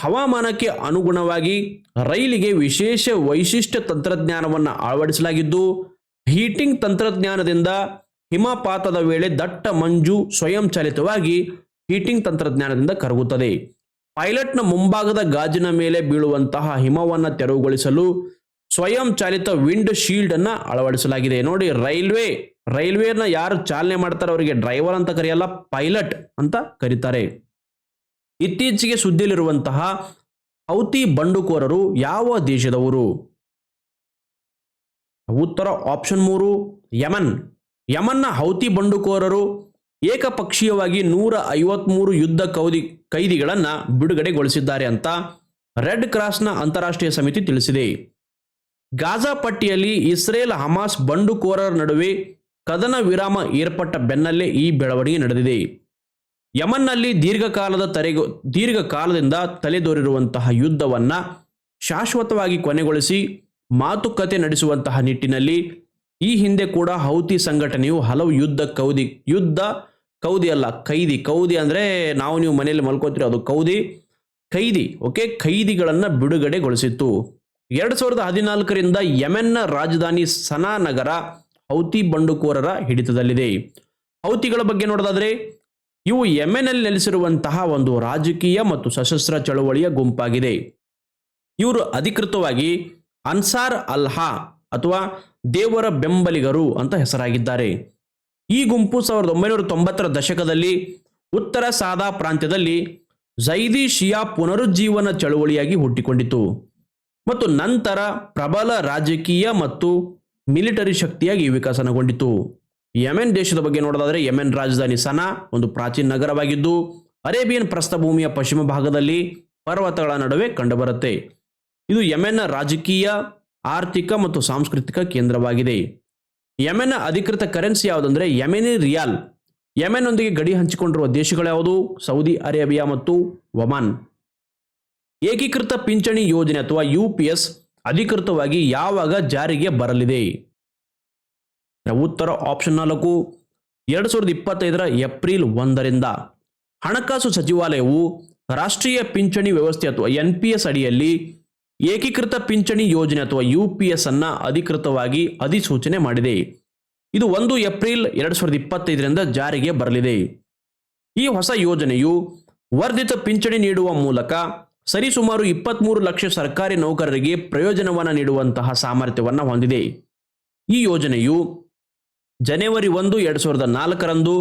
ಹವಾಮಾನಕ್ಕೆ ಅನುಗುಣವಾಗಿ ರೈಲಿಗೆ ವಿಶೇಷ ವೈಶಿಷ್ಟ್ಯ ತಂತ್ರಜ್ಞಾನವನ್ನು ಅಳವಡಿಸಲಾಗಿದ್ದು, ಹೀಟಿಂಗ್ ತಂತ್ರಜ್ಞಾನದಿಂದ ಹಿಮಪಾತದ ವೇಳೆ ದಟ್ಟ ಮಂಜು ಸ್ವಯಂಚಾಲಿತವಾಗಿ ಹೀಟಿಂಗ್ ತಂತ್ರಜ್ಞಾನದಿಂದ ಕರಗುತ್ತದೆ. ಪೈಲಟ್ನ ಮುಂಭಾಗದ ಗಾಜಿನ ಮೇಲೆ ಬೀಳುವಂತಹ ಹಿಮವನ್ನು ತೆರವುಗೊಳಿಸಲು ಸ್ವಯಂ ಚಾಲಿತ ವಿಂಡ್ ಶೀಲ್ಡ್ ಅನ್ನ ಅಳವಡಿಸಲಾಗಿದೆ. ನೋಡಿ, ರೈಲ್ವೆ ರೈಲ್ವೆನ ಯಾರು ಚಾಲನೆ ಮಾಡ್ತಾರೆ ಅವರಿಗೆ ಡ್ರೈವರ್ ಅಂತ ಕರೆಯಲ್ಲ, ಪೈಲಟ್ ಅಂತ ಕರೀತಾರೆ. ಇತ್ತೀಚೆಗೆ ಸುದ್ದಿಯಲ್ಲಿರುವಂತಹ ಹೌತಿ ಬಂಡುಕೋರರು ಯಾವ ದೇಶದವರು? ಉತ್ತರ ಆಪ್ಷನ್ ಮೂರು, ಯಮನ್. ಯಮನ್ನ ಹೌತಿ ಬಂಡುಕೋರರು ಏಕಪಕ್ಷೀಯವಾಗಿ ನೂರ ಐವತ್ಮೂರು ಯುದ್ಧ ಕೌದಿ, ಕೈದಿಗಳನ್ನು ಬಿಡುಗಡೆಗೊಳಿಸಿದ್ದಾರೆ ಅಂತ ರೆಡ್ ಕ್ರಾಸ್ನ ಅಂತಾರಾಷ್ಟ್ರೀಯ ಸಮಿತಿ ತಿಳಿಸಿದೆ. ಗಾಜಾ ಪಟ್ಟಿಯಲ್ಲಿ ಇಸ್ರೇಲ್ ಹಮಾಸ್ ಬಂಡುಕೋರರ ನಡುವೆ ಕದನ ವಿರಾಮ ಏರ್ಪಟ್ಟ ಬೆನ್ನಲ್ಲೇ ಈ ಬೆಳವಣಿಗೆ ನಡೆದಿದೆ. ಯಮನ್ನಲ್ಲಿ ದೀರ್ಘಕಾಲದ ತರೆಗು, ದೀರ್ಘಕಾಲದಿಂದ ತಲೆದೋರಿರುವಂತಹ ಯುದ್ಧವನ್ನು ಶಾಶ್ವತವಾಗಿ ಕೊನೆಗೊಳಿಸಿ ಮಾತುಕತೆ ನಡೆಸುವಂತಹ ನಿಟ್ಟಿನಲ್ಲಿ ಈ ಹಿಂದೆ ಕೂಡ ಹೌತಿ ಸಂಘಟನೆಯು ಹಲವು ಯುದ್ಧ ಕೌದಿ ಯುದ್ಧ ಕೌದಿ ಅಲ್ಲ, ಕೈದಿ, ಕೌದಿ ಅಂದರೆ ನಾವು ನೀವು ಮನೆಯಲ್ಲಿ ಮಲ್ಕೋತೀರಿ ಅದು ಕೌದಿ, ಕೈದಿ, ಓಕೆ? ಕೈದಿಗಳನ್ನು ಬಿಡುಗಡೆಗೊಳಿಸಿತ್ತು. ಎರಡು ಸಾವಿರದ ಹದಿನಾಲ್ಕರಿಂದ ಯಮೆನ್ನ ರಾಜಧಾನಿ ಸನಾ ನಗರ ಹೌತಿ ಬಂಡುಕೋರರ ಹಿಡಿತದಲ್ಲಿದೆ. ಹೌತಿಗಳ ಬಗ್ಗೆ ನೋಡೋದಾದ್ರೆ, ಇವು ಯೆಮೆನಲ್ಲಿ ನೆಲೆಸಿರುವಂತಹ ಒಂದು ರಾಜಕೀಯ ಮತ್ತು ಸಶಸ್ತ್ರ ಚಳವಳಿಯ ಗುಂಪಾಗಿದೆ. ಇವರು ಅಧಿಕೃತವಾಗಿ ಅನ್ಸಾರ್ ಅಲ್ಹಾ ಅಥವಾ ದೇವರ ಬೆಂಬಲಿಗರು ಅಂತ ಹೆಸರಾಗಿದ್ದಾರೆ. ಈ ಗುಂಪು ಸಾವಿರದ ಒಂಬೈನೂರ ತೊಂಬತ್ತರ ದಶಕದಲ್ಲಿ ಉತ್ತರ ಸಾದಾ ಪ್ರಾಂತ್ಯದಲ್ಲಿ ಜೈದಿ ಶಿಯಾ ಪುನರುಜ್ಜೀವನ ಚಳುವಳಿಯಾಗಿ ಹುಟ್ಟಿಕೊಂಡಿತು ಮತ್ತು ನಂತರ ಪ್ರಬಲ ರಾಜಕೀಯ ಮತ್ತು ಮಿಲಿಟರಿ ಶಕ್ತಿಯಾಗಿ ವಿಕಸನಗೊಂಡಿತು. ಯಮೆನ್ ದೇಶದ ಬಗ್ಗೆ ನೋಡೋದಾದರೆ ಯಮೆನ್ ರಾಜಧಾನಿ ಸನಾ, ಒಂದು ಪ್ರಾಚೀನ ನಗರವಾಗಿದ್ದು, ಅರೇಬಿಯನ್ ಪ್ರಸ್ಥಭೂಮಿಯ ಪಶ್ಚಿಮ ಭಾಗದಲ್ಲಿ ಪರ್ವತಗಳ ನಡುವೆ ಕಂಡುಬರುತ್ತೆ. ಇದು ಯಮೆನ್ನ ರಾಜಕೀಯ, ಆರ್ಥಿಕ ಮತ್ತು ಸಾಂಸ್ಕೃತಿಕ ಕೇಂದ್ರವಾಗಿದೆ. ಯಮೆನ್ನ ಅಧಿಕೃತ ಕರೆನ್ಸಿ ಯಾವುದಂದ್ರೆ ಯಮೆನಿ ರಿಯಾಲ್. ಯೆಮೆನ್ನೊಂದಿಗೆ ಗಡಿ ಹಂಚಿಕೊಂಡಿರುವ ದೇಶಗಳು ಯಾವುದು? ಸೌದಿ ಅರೇಬಿಯಾ ಮತ್ತು ಒಮಾನ್. ಏಕೀಕೃತ ಪಿಂಚಣಿ ಯೋಜನೆ ಅಥವಾ ಯು ಪಿ ಎಸ್ ಅಧಿಕೃತವಾಗಿ ಯಾವಾಗ ಜಾರಿಗೆ ಬರಲಿದೆ? ಉತ್ತರ ಆಪ್ಷನ್ ನಾಲ್ಕು. ಎರಡು ಸಾವಿರದ ಇಪ್ಪತ್ತೈದರ ಏಪ್ರಿಲ್ ಒಂದರಿಂದ ಹಣಕಾಸು ಸಚಿವಾಲಯವು ರಾಷ್ಟ್ರೀಯ ಪಿಂಚಣಿ ವ್ಯವಸ್ಥೆ ಅಥವಾ ಎನ್ ಪಿ ಎಸ್ ಅಡಿಯಲ್ಲಿ ಏಕೀಕೃತ ಪಿಂಚಣಿ ಯೋಜನೆ ಅಥವಾ ಯು ಪಿ ಎಸ್ ಅನ್ನ ಅಧಿಕೃತವಾಗಿ ಅಧಿಸೂಚನೆ ಮಾಡಿದೆ. ಇದು ಒಂದು ಏಪ್ರಿಲ್ ಎರಡು ಸಾವಿರದ ಇಪ್ಪತ್ತೈದರಿಂದ ಜಾರಿಗೆ ಬರಲಿದೆ. ಈ ಹೊಸ ಯೋಜನೆಯು ವರ್ಧಿತ ಪಿಂಚಣಿ ನೀಡುವ ಮೂಲಕ ಸರಿಸುಮಾರು ಇಪ್ಪತ್ತ್ಮೂರು ಲಕ್ಷ ಸರ್ಕಾರಿ ನೌಕರರಿಗೆ ಪ್ರಯೋಜನವನ್ನು ನೀಡುವಂತಹ ಸಾಮರ್ಥ್ಯವನ್ನು ಹೊಂದಿದೆ. ಈ ಯೋಜನೆಯು ಜನವರಿ ಒಂದು ಎರಡು ಸಾವಿರದ ನಾಲ್ಕರಂದು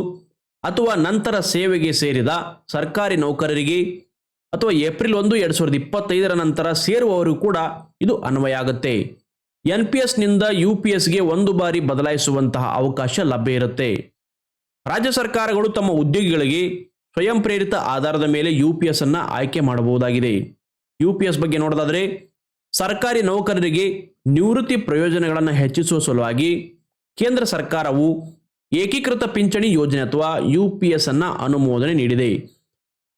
ಅಥವಾ ನಂತರ ಸೇವೆಗೆ ಸೇರಿದ ಸರ್ಕಾರಿ ನೌಕರರಿಗೆ ಅಥವಾ ಏಪ್ರಿಲ್ ಒಂದು ಎರಡು ಸಾವಿರದ ಇಪ್ಪತ್ತೈದರ ನಂತರ ಸೇರುವವರು ಕೂಡ ಇದು ಅನ್ವಯ ಆಗುತ್ತೆ. ಎನ್ ಪಿ ಎಸ್ನಿಂದ ಯು ಪಿ ಎಸ್ಗೆ ಒಂದು ಬಾರಿ ಬದಲಾಯಿಸುವಂತಹ ಅವಕಾಶ ಲಭ್ಯ ಇರುತ್ತೆ. ರಾಜ್ಯ ಸರ್ಕಾರಗಳು ತಮ್ಮ ಉದ್ಯೋಗಿಗಳಿಗೆ ಸ್ವಯಂ ಪ್ರೇರಿತ ಆಧಾರದ ಮೇಲೆ ಯು ಪಿ ಎಸ್ ಅನ್ನು ಆಯ್ಕೆ ಮಾಡಬಹುದಾಗಿದೆ. ಯು ಪಿ ಎಸ್ ಬಗ್ಗೆ ನೋಡೋದಾದರೆ, ಸರ್ಕಾರಿ ನೌಕರರಿಗೆ ನಿವೃತ್ತಿ ಪ್ರಯೋಜನಗಳನ್ನು ಹೆಚ್ಚಿಸುವ ಸಲುವಾಗಿ ಕೇಂದ್ರ ಸರ್ಕಾರವು ಏಕೀಕೃತ ಪಿಂಚಣಿ ಯೋಜನೆ ಅಥವಾ ಯು ಪಿ ಎಸ್ ಅನ್ನು ಅನುಮೋದನೆ ನೀಡಿದೆ.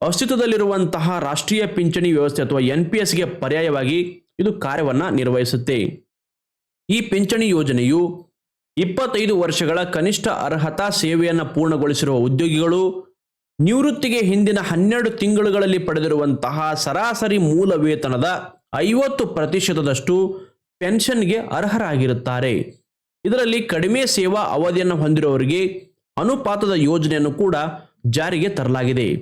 ಅಸ್ತಿತ್ವದಲ್ಲಿರುವಂತಹ ರಾಷ್ಟ್ರೀಯ ಪಿಂಚಣಿ ವ್ಯವಸ್ಥೆ ಅಥವಾ ಎನ್ ಪಿ ಎಸ್ಗೆ ಪರ್ಯಾಯವಾಗಿ ಇದು ಕಾರ್ಯವನ್ನು ನಿರ್ವಹಿಸುತ್ತೆ. ಈ ಪಿಂಚಣಿ ಯೋಜನೆಯು ಇಪ್ಪತ್ತೈದು ವರ್ಷಗಳ ಕನಿಷ್ಠ ಅರ್ಹತಾ ಸೇವೆಯನ್ನು ಪೂರ್ಣಗೊಳಿಸಿರುವ ಉದ್ಯೋಗಿಗಳು ನಿವೃತ್ತಿಗೆ ಹಿಂದಿನ ಹನ್ನೆರಡು ತಿಂಗಳುಗಳಲ್ಲಿ ಪಡೆದಿರುವಂತಹ ಸರಾಸರಿ ಮೂಲ ವೇತನದ ಐವತ್ತು ಪ್ರತಿಶತದಷ್ಟು ಪೆನ್ಷನ್ಗೆ ಅರ್ಹರಾಗಿರುತ್ತಾರೆ. ಇದರಲ್ಲಿ ಕಡಿಮೆ ಸೇವಾ ಅವಧಿಯನ್ನು ಹೊಂದಿರುವವರಿಗೆ ಅನುಪಾತದ ಯೋಜನೆಯನ್ನು ಕೂಡ ಜಾರಿಗೆ ತರಲಾಗಿದೆ.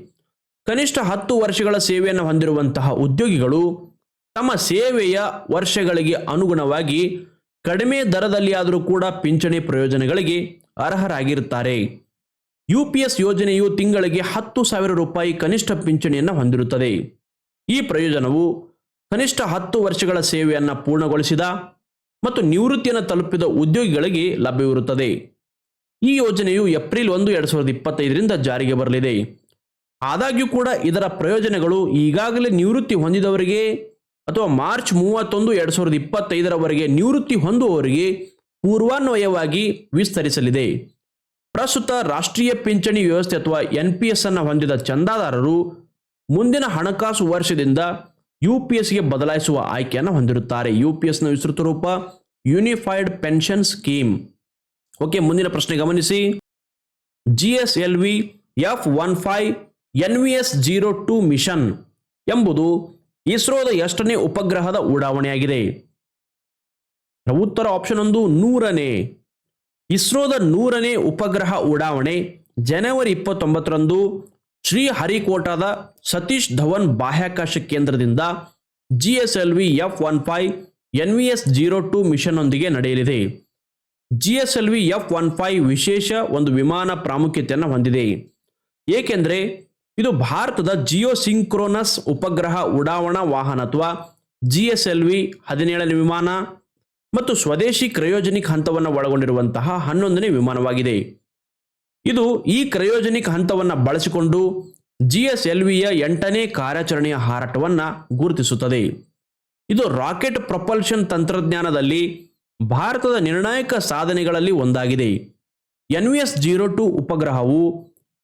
ಕನಿಷ್ಠ ಹತ್ತು ವರ್ಷಗಳ ಸೇವೆಯನ್ನು ಹೊಂದಿರುವಂತಹ ಉದ್ಯೋಗಿಗಳು ತಮ್ಮ ಸೇವೆಯ ವರ್ಷಗಳಿಗೆ ಅನುಗುಣವಾಗಿ ಕಡಿಮೆ ದರದಲ್ಲಿ ಆದರೂ ಕೂಡ ಪಿಂಚಣಿ ಪ್ರಯೋಜನಗಳಿಗೆ ಅರ್ಹರಾಗಿರುತ್ತಾರೆ. ಯು ಪಿ ಎಸ್ ಯೋಜನೆಯು ತಿಂಗಳಿಗೆ ಹತ್ತು ಸಾವಿರ ರೂಪಾಯಿ ಕನಿಷ್ಠ ಪಿಂಚಣಿಯನ್ನು ಹೊಂದಿರುತ್ತದೆ. ಈ ಪ್ರಯೋಜನವು ಕನಿಷ್ಠ ಹತ್ತು ವರ್ಷಗಳ ಸೇವೆಯನ್ನು ಪೂರ್ಣಗೊಳಿಸಿದ ಮತ್ತು ನಿವೃತ್ತಿಯನ್ನು ತಲುಪಿದ ಉದ್ಯೋಗಿಗಳಿಗೆ ಲಭ್ಯವಿರುತ್ತದೆ. ಈ ಯೋಜನೆಯು ಏಪ್ರಿಲ್ ಒಂದು, ಎರಡು ಸಾವಿರದ ಇಪ್ಪತ್ತೈದರಿಂದ ಜಾರಿಗೆ ಬರಲಿದೆ. ಆದಾಗ್ಯೂ ಕೂಡ ಇದರ ಪ್ರಯೋಜನಗಳು ಈಗಾಗಲೇ ನಿವೃತ್ತಿ ಹೊಂದಿದವರಿಗೆ ಅಥವಾ ಮಾರ್ಚ್ ಮೂವತ್ತೊಂದು, ಎರಡು ಸಾವಿರದ ಇಪ್ಪತ್ತೈದರವರೆಗೆ ನಿವೃತ್ತಿ ಹೊಂದುವವರಿಗೆ ಪೂರ್ವಾನ್ವಯವಾಗಿ ವಿಸ್ತರಿಸಲಿದೆ. ಪ್ರಸ್ತುತ ರಾಷ್ಟ್ರೀಯ ಪಿಂಚಣಿ ವ್ಯವಸ್ಥೆ ಅಥವಾ ಎನ್ ಪಿ ಎಸ್ ಅನ್ನು ಹೊಂದಿದ ಚಂದಾದಾರರು ಮುಂದಿನ ಹಣಕಾಸು ವರ್ಷದಿಂದ ಯು ಪಿ ಎಸ್ಗೆ ಬದಲಾಯಿಸುವ ಆಯ್ಕೆಯನ್ನು ಹೊಂದಿರುತ್ತಾರೆ. ಯು ಪಿ ಎಸ್ನ ವಿಸ್ತೃತ ರೂಪ ಯೂನಿಫೈಡ್ ಪೆನ್ಷನ್ ಸ್ಕೀಮ್ ಓಕೆ ಮುಂದಿನ ಪ್ರಶ್ನೆ ಗಮನಿಸಿ. G S L V F one five N V S zero two mission ಎಂಬುದು ಇಸ್ರೋದ ಎಷ್ಟನೇ ಉಪಗ್ರಹದ ಉಡಾವಣೆಯಾಗಿದೆ? ಉತ್ತರ ಆಪ್ಷನ್ ಒಂದು ನೂರನೇ. ಇಸ್ರೋದ ನೂರನೇ ಉಪಗ್ರಹ ಉಡಾವಣೆ ಜನವರಿ ಇಪ್ಪತ್ತೊಂಬತ್ತರಂದು ಶ್ರೀಹರಿಕೋಟಾದ ಸತೀಶ್ ಧವನ್ ಬಾಹ್ಯಾಕಾಶ ಕೇಂದ್ರದಿಂದ G S L V F one five N V S zero two ಮಿಷನ್ನೊಂದಿಗೆ ನಡೆಯಲಿದೆ. G S L V F one five ವಿಶೇಷ ಒಂದು ವಿಮಾನ ಪ್ರಾಮುಖ್ಯತೆಯನ್ನು ಹೊಂದಿದೆ. ಏಕೆಂದರೆ ಇದು ಭಾರತದ ಜಿಯೋ ಸಿಂಕ್ರೋನಸ್ ಉಪಗ್ರಹ ಉಡಾವಣಾ ವಾಹನ ಅಥವಾ ಜಿ ಎಸ್ ಎಲ್ ವಿ ಹದಿನೇಳನೇ ವಿಮಾನ ಮತ್ತು ಸ್ವದೇಶಿ ಕ್ರಯೋಜನಿಕ್ ಹಂತವನ್ನು ಒಳಗೊಂಡಿರುವಂತಹ ಹನ್ನೊಂದನೇ ವಿಮಾನವಾಗಿದೆ. ಇದು ಈ ಕ್ರಯೋಜನಿಕ್ ಹಂತವನ್ನು ಬಳಸಿಕೊಂಡು ಜಿ ಎಸ್ ಎಲ್ ವಿಯ ಎಂಟನೇ ಕಾರ್ಯಾಚರಣೆಯ ಹಾರಾಟವನ್ನು ಗುರುತಿಸುತ್ತದೆ. ಇದು ರಾಕೆಟ್ ಪ್ರೊಪಲ್ಷನ್ ತಂತ್ರಜ್ಞಾನದಲ್ಲಿ ಭಾರತದ ನಿರ್ಣಾಯಕ ಸಾಧನೆಗಳಲ್ಲಿ ಒಂದಾಗಿದೆ. N V S zero two ಉಪಗ್ರಹವು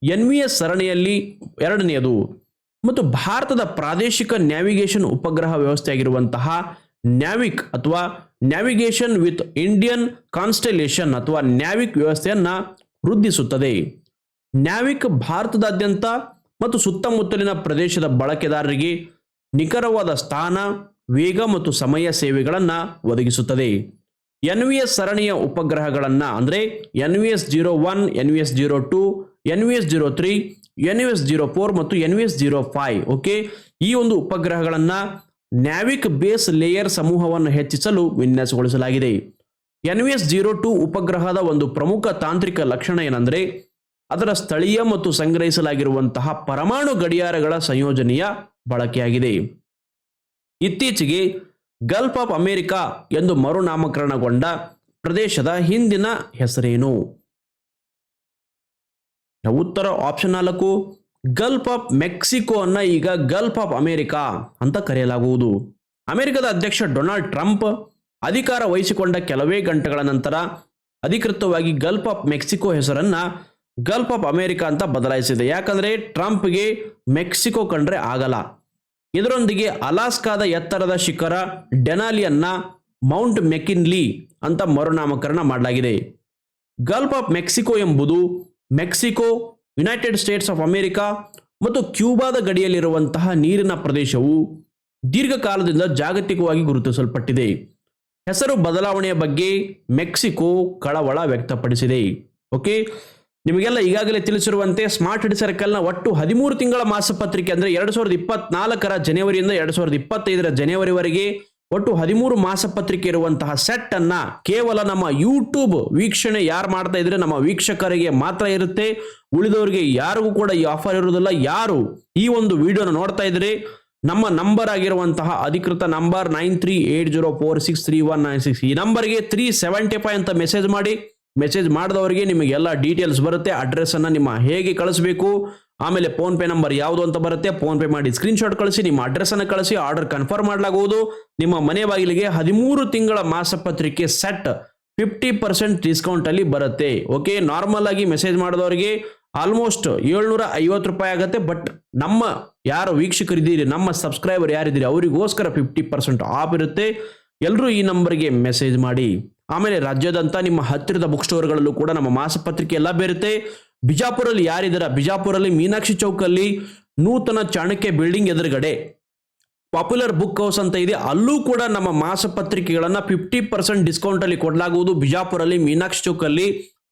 N V S ಸರಣಿಯಲ್ಲಿ ಎರಡನೆಯದು ಮತ್ತು ಭಾರತದ ಪ್ರಾದೇಶಿಕ ನ್ಯಾವಿಗೇಷನ್ ಉಪಗ್ರಹ ವ್ಯವಸ್ಥೆಯಾಗಿರುವಂತಹ ನ್ಯಾವಿಕ್ ಅಥವಾ ನ್ಯಾವಿಗೇಷನ್ ವಿತ್ ಇಂಡಿಯನ್ ಕಾನ್ಸ್ಟೆಲೇಷನ್ ಅಥವಾ ನ್ಯಾವಿಕ್ ವ್ಯವಸ್ಥೆಯನ್ನು ವೃದ್ಧಿಸುತ್ತದೆ. ನ್ಯಾವಿಕ್ ಭಾರತದಾದ್ಯಂತ ಮತ್ತು ಸುತ್ತಮುತ್ತಲಿನ ಪ್ರದೇಶದ ಬಳಕೆದಾರರಿಗೆ ನಿಖರವಾದ ಸ್ಥಾನ, ವೇಗ ಮತ್ತು ಸಮಯ ಸೇವೆಗಳನ್ನು ಒದಗಿಸುತ್ತದೆ. ಎನ್ ವಿ ಎಸ್ ಸರಣಿಯ ಉಪಗ್ರಹಗಳನ್ನು ಅಂದರೆ N V S zero one N V S zero two N V S zero three N V S zero four ಮತ್ತು N V S zero five, okay? ಈ ಒಂದು ಉಪಗ್ರಹಗಳನ್ನು ನ್ಯಾವಿಕ್ ಬೇಸ್ ಲೇಯರ್ ಸಮೂಹವನ್ನು ಹೆಚ್ಚಿಸಲು ವಿನ್ಯಾಸಗೊಳಿಸಲಾಗಿದೆ. N V S zero two ಉಪಗ್ರಹದ ಒಂದು ಪ್ರಮುಖ ತಾಂತ್ರಿಕ ಲಕ್ಷಣ ಏನಂದರೆ, ಅದರ ಸ್ಥಳೀಯ ಮತ್ತು ಸಂಗ್ರಹಿಸಲಾಗಿರುವಂತಹ ಪರಮಾಣು ಗಡಿಯಾರಗಳ ಸಂಯೋಜನೆಯ ಬಳಕೆಯಾಗಿದೆ. ಇತ್ತೀಚೆಗೆ ಗಲ್ಫ್ ಆಫ್ ಅಮೆರಿಕಾ ಎಂದು ಮರುನಾಮಕರಣಗೊಂಡ ಪ್ರದೇಶದ ಹಿಂದಿನ ಹೆಸರೇನು? ಉತ್ತರ ಆಪ್ಷನ್ ನಾಲ್ಕು. ಗಲ್ಫ್ ಆಫ್ ಮೆಕ್ಸಿಕೋ ಅನ್ನ ಈಗ ಗಲ್ಫ್ ಆಫ್ ಅಮೆರಿಕಾ ಅಂತ ಕರೆಯಲಾಗುವುದು. ಅಮೆರಿಕದ ಅಧ್ಯಕ್ಷ ಡೊನಾಲ್ಡ್ ಟ್ರಂಪ್ ಅಧಿಕಾರ ವಹಿಸಿಕೊಂಡ ಕೆಲವೇ ಗಂಟೆಗಳ ನಂತರ ಅಧಿಕೃತವಾಗಿ ಗಲ್ಫ್ ಆಫ್ ಮೆಕ್ಸಿಕೋ ಹೆಸರನ್ನ ಗಲ್ಫ್ ಆಫ್ ಅಮೆರಿಕಾ ಅಂತ ಬದಲಾಯಿಸಿದೆ. ಯಾಕಂದ್ರೆ ಟ್ರಂಪ್ಗೆ ಮೆಕ್ಸಿಕೋ ಕಂಡ್ರೆ ಆಗಲ್ಲ. ಇದರೊಂದಿಗೆ ಅಲಾಸ್ಕಾದ ಎತ್ತರದ ಶಿಖರ ಡೆನಾಲಿಯನ್ನ ಮೌಂಟ್ ಮೆಕಿನ್ಲಿ ಅಂತ ಮರುನಾಮಕರಣ ಮಾಡಲಾಗಿದೆ. ಗಲ್ಫ್ ಆಫ್ ಮೆಕ್ಸಿಕೋ ಎಂಬುದು Mexico United States of America ಮತ್ತು ಕ್ಯೂಬಾದ ಗಡಿಯಲ್ಲಿರುವಂತಹ ನೀರಿನ ಪ್ರದೇಶವು ದೀರ್ಘಕಾಲದಿಂದ ಜಾಗತಿಕವಾಗಿ ಗುರುತಿಸಲ್ಪಟ್ಟಿದೆ. ಹೆಸರು ಬದಲಾವಣೆಯ ಬಗ್ಗೆ ಮೆಕ್ಸಿಕೋ ಕಳವಳ ವ್ಯಕ್ತಪಡಿಸಿದೆ. ಓಕೆ ನಿಮಗೆಲ್ಲ ಈಗಾಗಲೇ ತಿಳಿಸಿರುವಂತೆ ಸ್ಮಾರ್ಟ್ ಹಿಡ್ ಸರ್ಕಲ್ನ ಒಟ್ಟು ಹದಿಮೂರು ತಿಂಗಳ ಮಾಸಪತ್ರಿಕೆ ಅಂದರೆ ಎರಡು ಸಾವಿರದ ಇಪ್ಪತ್ನಾಲ್ಕರ ಜನವರಿಯಿಂದ ಎರಡು ಸಾವಿರದ ಇಪ್ಪತ್ತೈದರ ಜನವರಿವರೆಗೆ ಒಟ್ಟು ಹದಿಮೂರು ಮಾಸಪತ್ರಿಕೆ ಇರುವಂತಹ ಸೆಟ್ ಅನ್ನ ಕೇವಲ ನಮ್ಮ ಯೂಟ್ಯೂಬ್ ವೀಕ್ಷಣೆ ಯಾರು ಮಾಡ್ತಾ ಇದ್ರೆ ನಮ್ಮ ವೀಕ್ಷಕರಿಗೆ ಮಾತ್ರ ಇರುತ್ತೆ. ಉಳಿದವರಿಗೆ ಯಾರಿಗೂ ಕೂಡ ಈ ಆಫರ್ ಇರುವುದಿಲ್ಲ. ಯಾರು ಈ ಒಂದು ವಿಡಿಯೋನ ನೋಡ್ತಾ ಇದ್ರೆ ನಮ್ಮ ನಂಬರ್ ಆಗಿರುವಂತಹ ಅಧಿಕೃತ number nine three eight zero four six three one nine six ಈ ನಂಬರ್ಗೆ ತ್ರೀ ಸೆವೆಂಟಿ ಫೈವ್ ಅಂತ ಮೆಸೇಜ್ ಮಾಡಿ. ಮೆಸೇಜ್ ಮಾಡಿದವರಿಗೆ ನಿಮಗೆಲ್ಲ ಡೀಟೇಲ್ಸ್ ಬರುತ್ತೆ. ಅಡ್ರೆಸ್ ಅನ್ನ ನಿಮ್ಮ ಹೇಗೆ ಕಳಿಸಬೇಕು? ಆಮೇಲೆ ಫೋನ್ ಪೇ ನಂಬರ್ ಯಾವುದು ಅಂತ ಬರುತ್ತೆ ಫೋನ್ ಪೇ ಮಾಡಿ ಸ್ಕ್ರೀನ್ಶಾಟ್ ಕಳಿಸಿ, ನಿಮ್ಮ ಅಡ್ರೆಸ್ ಅನ್ನು ಕಳಿಸಿ ಆರ್ಡರ್ ಕನ್ಫರ್ಮ್ ಮಾಡಲಾಗುವುದು. ನಿಮ್ಮ ಮನೆ ಬಾಗಿಲಿಗೆ ಹದಿಮೂರು ತಿಂಗಳ ಮಾಸಪತ್ರಿಕೆ ಸೆಟ್ ಫಿಫ್ಟಿ ಪರ್ಸೆಂಟ್ ಡಿಸ್ಕೌಂಟ್ ಅಲ್ಲಿ ಬರುತ್ತೆ. ಓಕೆ ನಾರ್ಮಲ್ ಆಗಿ ಮೆಸೇಜ್ ಮಾಡಿದವರಿಗೆ ಆಲ್ಮೋಸ್ಟ್ ಏಳ್ನೂರ ಐವತ್ತು ರೂಪಾಯಿ ಆಗುತ್ತೆ ಬಟ್ ನಮ್ಮ ಯಾರು ವೀಕ್ಷಕರಿದ್ದೀರಿ ನಮ್ಮ ಸಬ್ಸ್ಕ್ರೈಬರ್ ಯಾರಿದ್ದೀರಿ ಅವರಿಗೋಸ್ಕರ ಫಿಫ್ಟಿ ಪರ್ಸೆಂಟ್ ಆಫ್ ಇರುತ್ತೆ. ಎಲ್ಲರೂ ಈ ನಂಬರ್ಗೆ ಮೆಸೇಜ್ ಮಾಡಿ. ಆಮೇಲೆ ರಾಜ್ಯದಂತ ನಿಮ್ಮ ಹತ್ತಿರದ ಬುಕ್ ಸ್ಟೋರ್ಗಳಲ್ಲೂ ಕೂಡ ನಮ್ಮ ಮಾಸಪತ್ರಿಕೆ ಎಲ್ಲ ಇರುತ್ತೆ ಬಿಜಾಪುರಲ್ಲಿ ಯಾರಿದರ? ಬಿಜಾಪುರಲ್ಲಿ ಮೀನಾಕ್ಷಿ ಚೌಕಲ್ಲಿ ನೂತನ ಚಾಣಕ್ಯ ಬಿಲ್ಡಿಂಗ್ ಎದುರುಗಡೆ. ಪಾಪ್ಯುಲರ್ ಬುಕ್ ಹೌಸ್ ಅಂತ ಇದೆ. ಅಲ್ಲೂ ಕೂಡ ನಮ್ಮ ಮಾಸಪತ್ರಿಕೆಗಳನ್ನು ಫಿಫ್ಟಿ ಪರ್ಸೆಂಟ್ ಡಿಸ್ಕೌಂಟ್ ಅಲ್ಲಿ ಕೊಡಲಾಗುವುದು. ಬಿಜಾಪುರಲ್ಲಿ ಮೀನಾಕ್ಷಿ ಚೌಕಲ್ಲಿ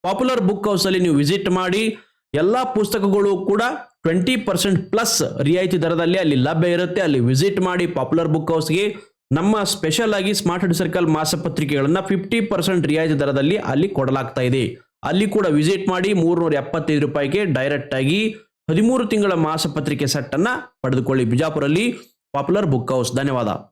ಪಾಪ್ಯುಲರ್ ಬುಕ್ ಹೌಸ್ ಅಲ್ಲಿ ನೀವು ವಿಸಿಟ್ ಮಾಡಿ, ಎಲ್ಲ ಪುಸ್ತಕಗಳು ಕೂಡ ಟ್ವೆಂಟಿ ಪರ್ಸೆಂಟ್ ಪ್ಲಸ್ ರಿಯಾಯಿತಿ ದರದಲ್ಲಿ ಅಲ್ಲಿ ಲಭ್ಯ ಇರುತ್ತೆ. ಅಲ್ಲಿ ವಿಸಿಟ್ ಮಾಡಿ ಪಾಪ್ಯುಲರ್ ಬುಕ್ ಹೌಸ್ಗೆ ನಮ್ಮ ಸ್ಪೆಷಲ್ ಆಗಿ ಸ್ಮಾರ್ಟ್ ಸರ್ಕಲ್ ಮಾಸಪತ್ರಿಕೆಗಳನ್ನು ಫಿಫ್ಟಿ ಪರ್ಸೆಂಟ್ ರಿಯಾಯಿತಿ ದರದಲ್ಲಿ ಅಲ್ಲಿ ಕೊಡಲಾಗ್ತಾ ಇದೆ. ಅಲ್ಲಿ ಕೂಡ ವಿಸಿಟ್ ಮಾಡಿ ಮೂರ್ನೂರ ಎಪ್ಪತ್ತೈದು ರೂಪಾಯಿಗೆ ಡೈರೆಕ್ಟ್ ಆಗಿ ಹದಿಮೂರು ತಿಂಗಳ ಮಾಸಪತ್ರಿಕೆ ಸೆಟ್ ಅನ್ನ ಪಡೆದುಕೊಳ್ಳಿ. ಬಿಜಾಪುರಲ್ಲಿ ಪಾಪ್ಯುಲರ್ ಬುಕ್ ಹೌಸ್ ಧನ್ಯವಾದ.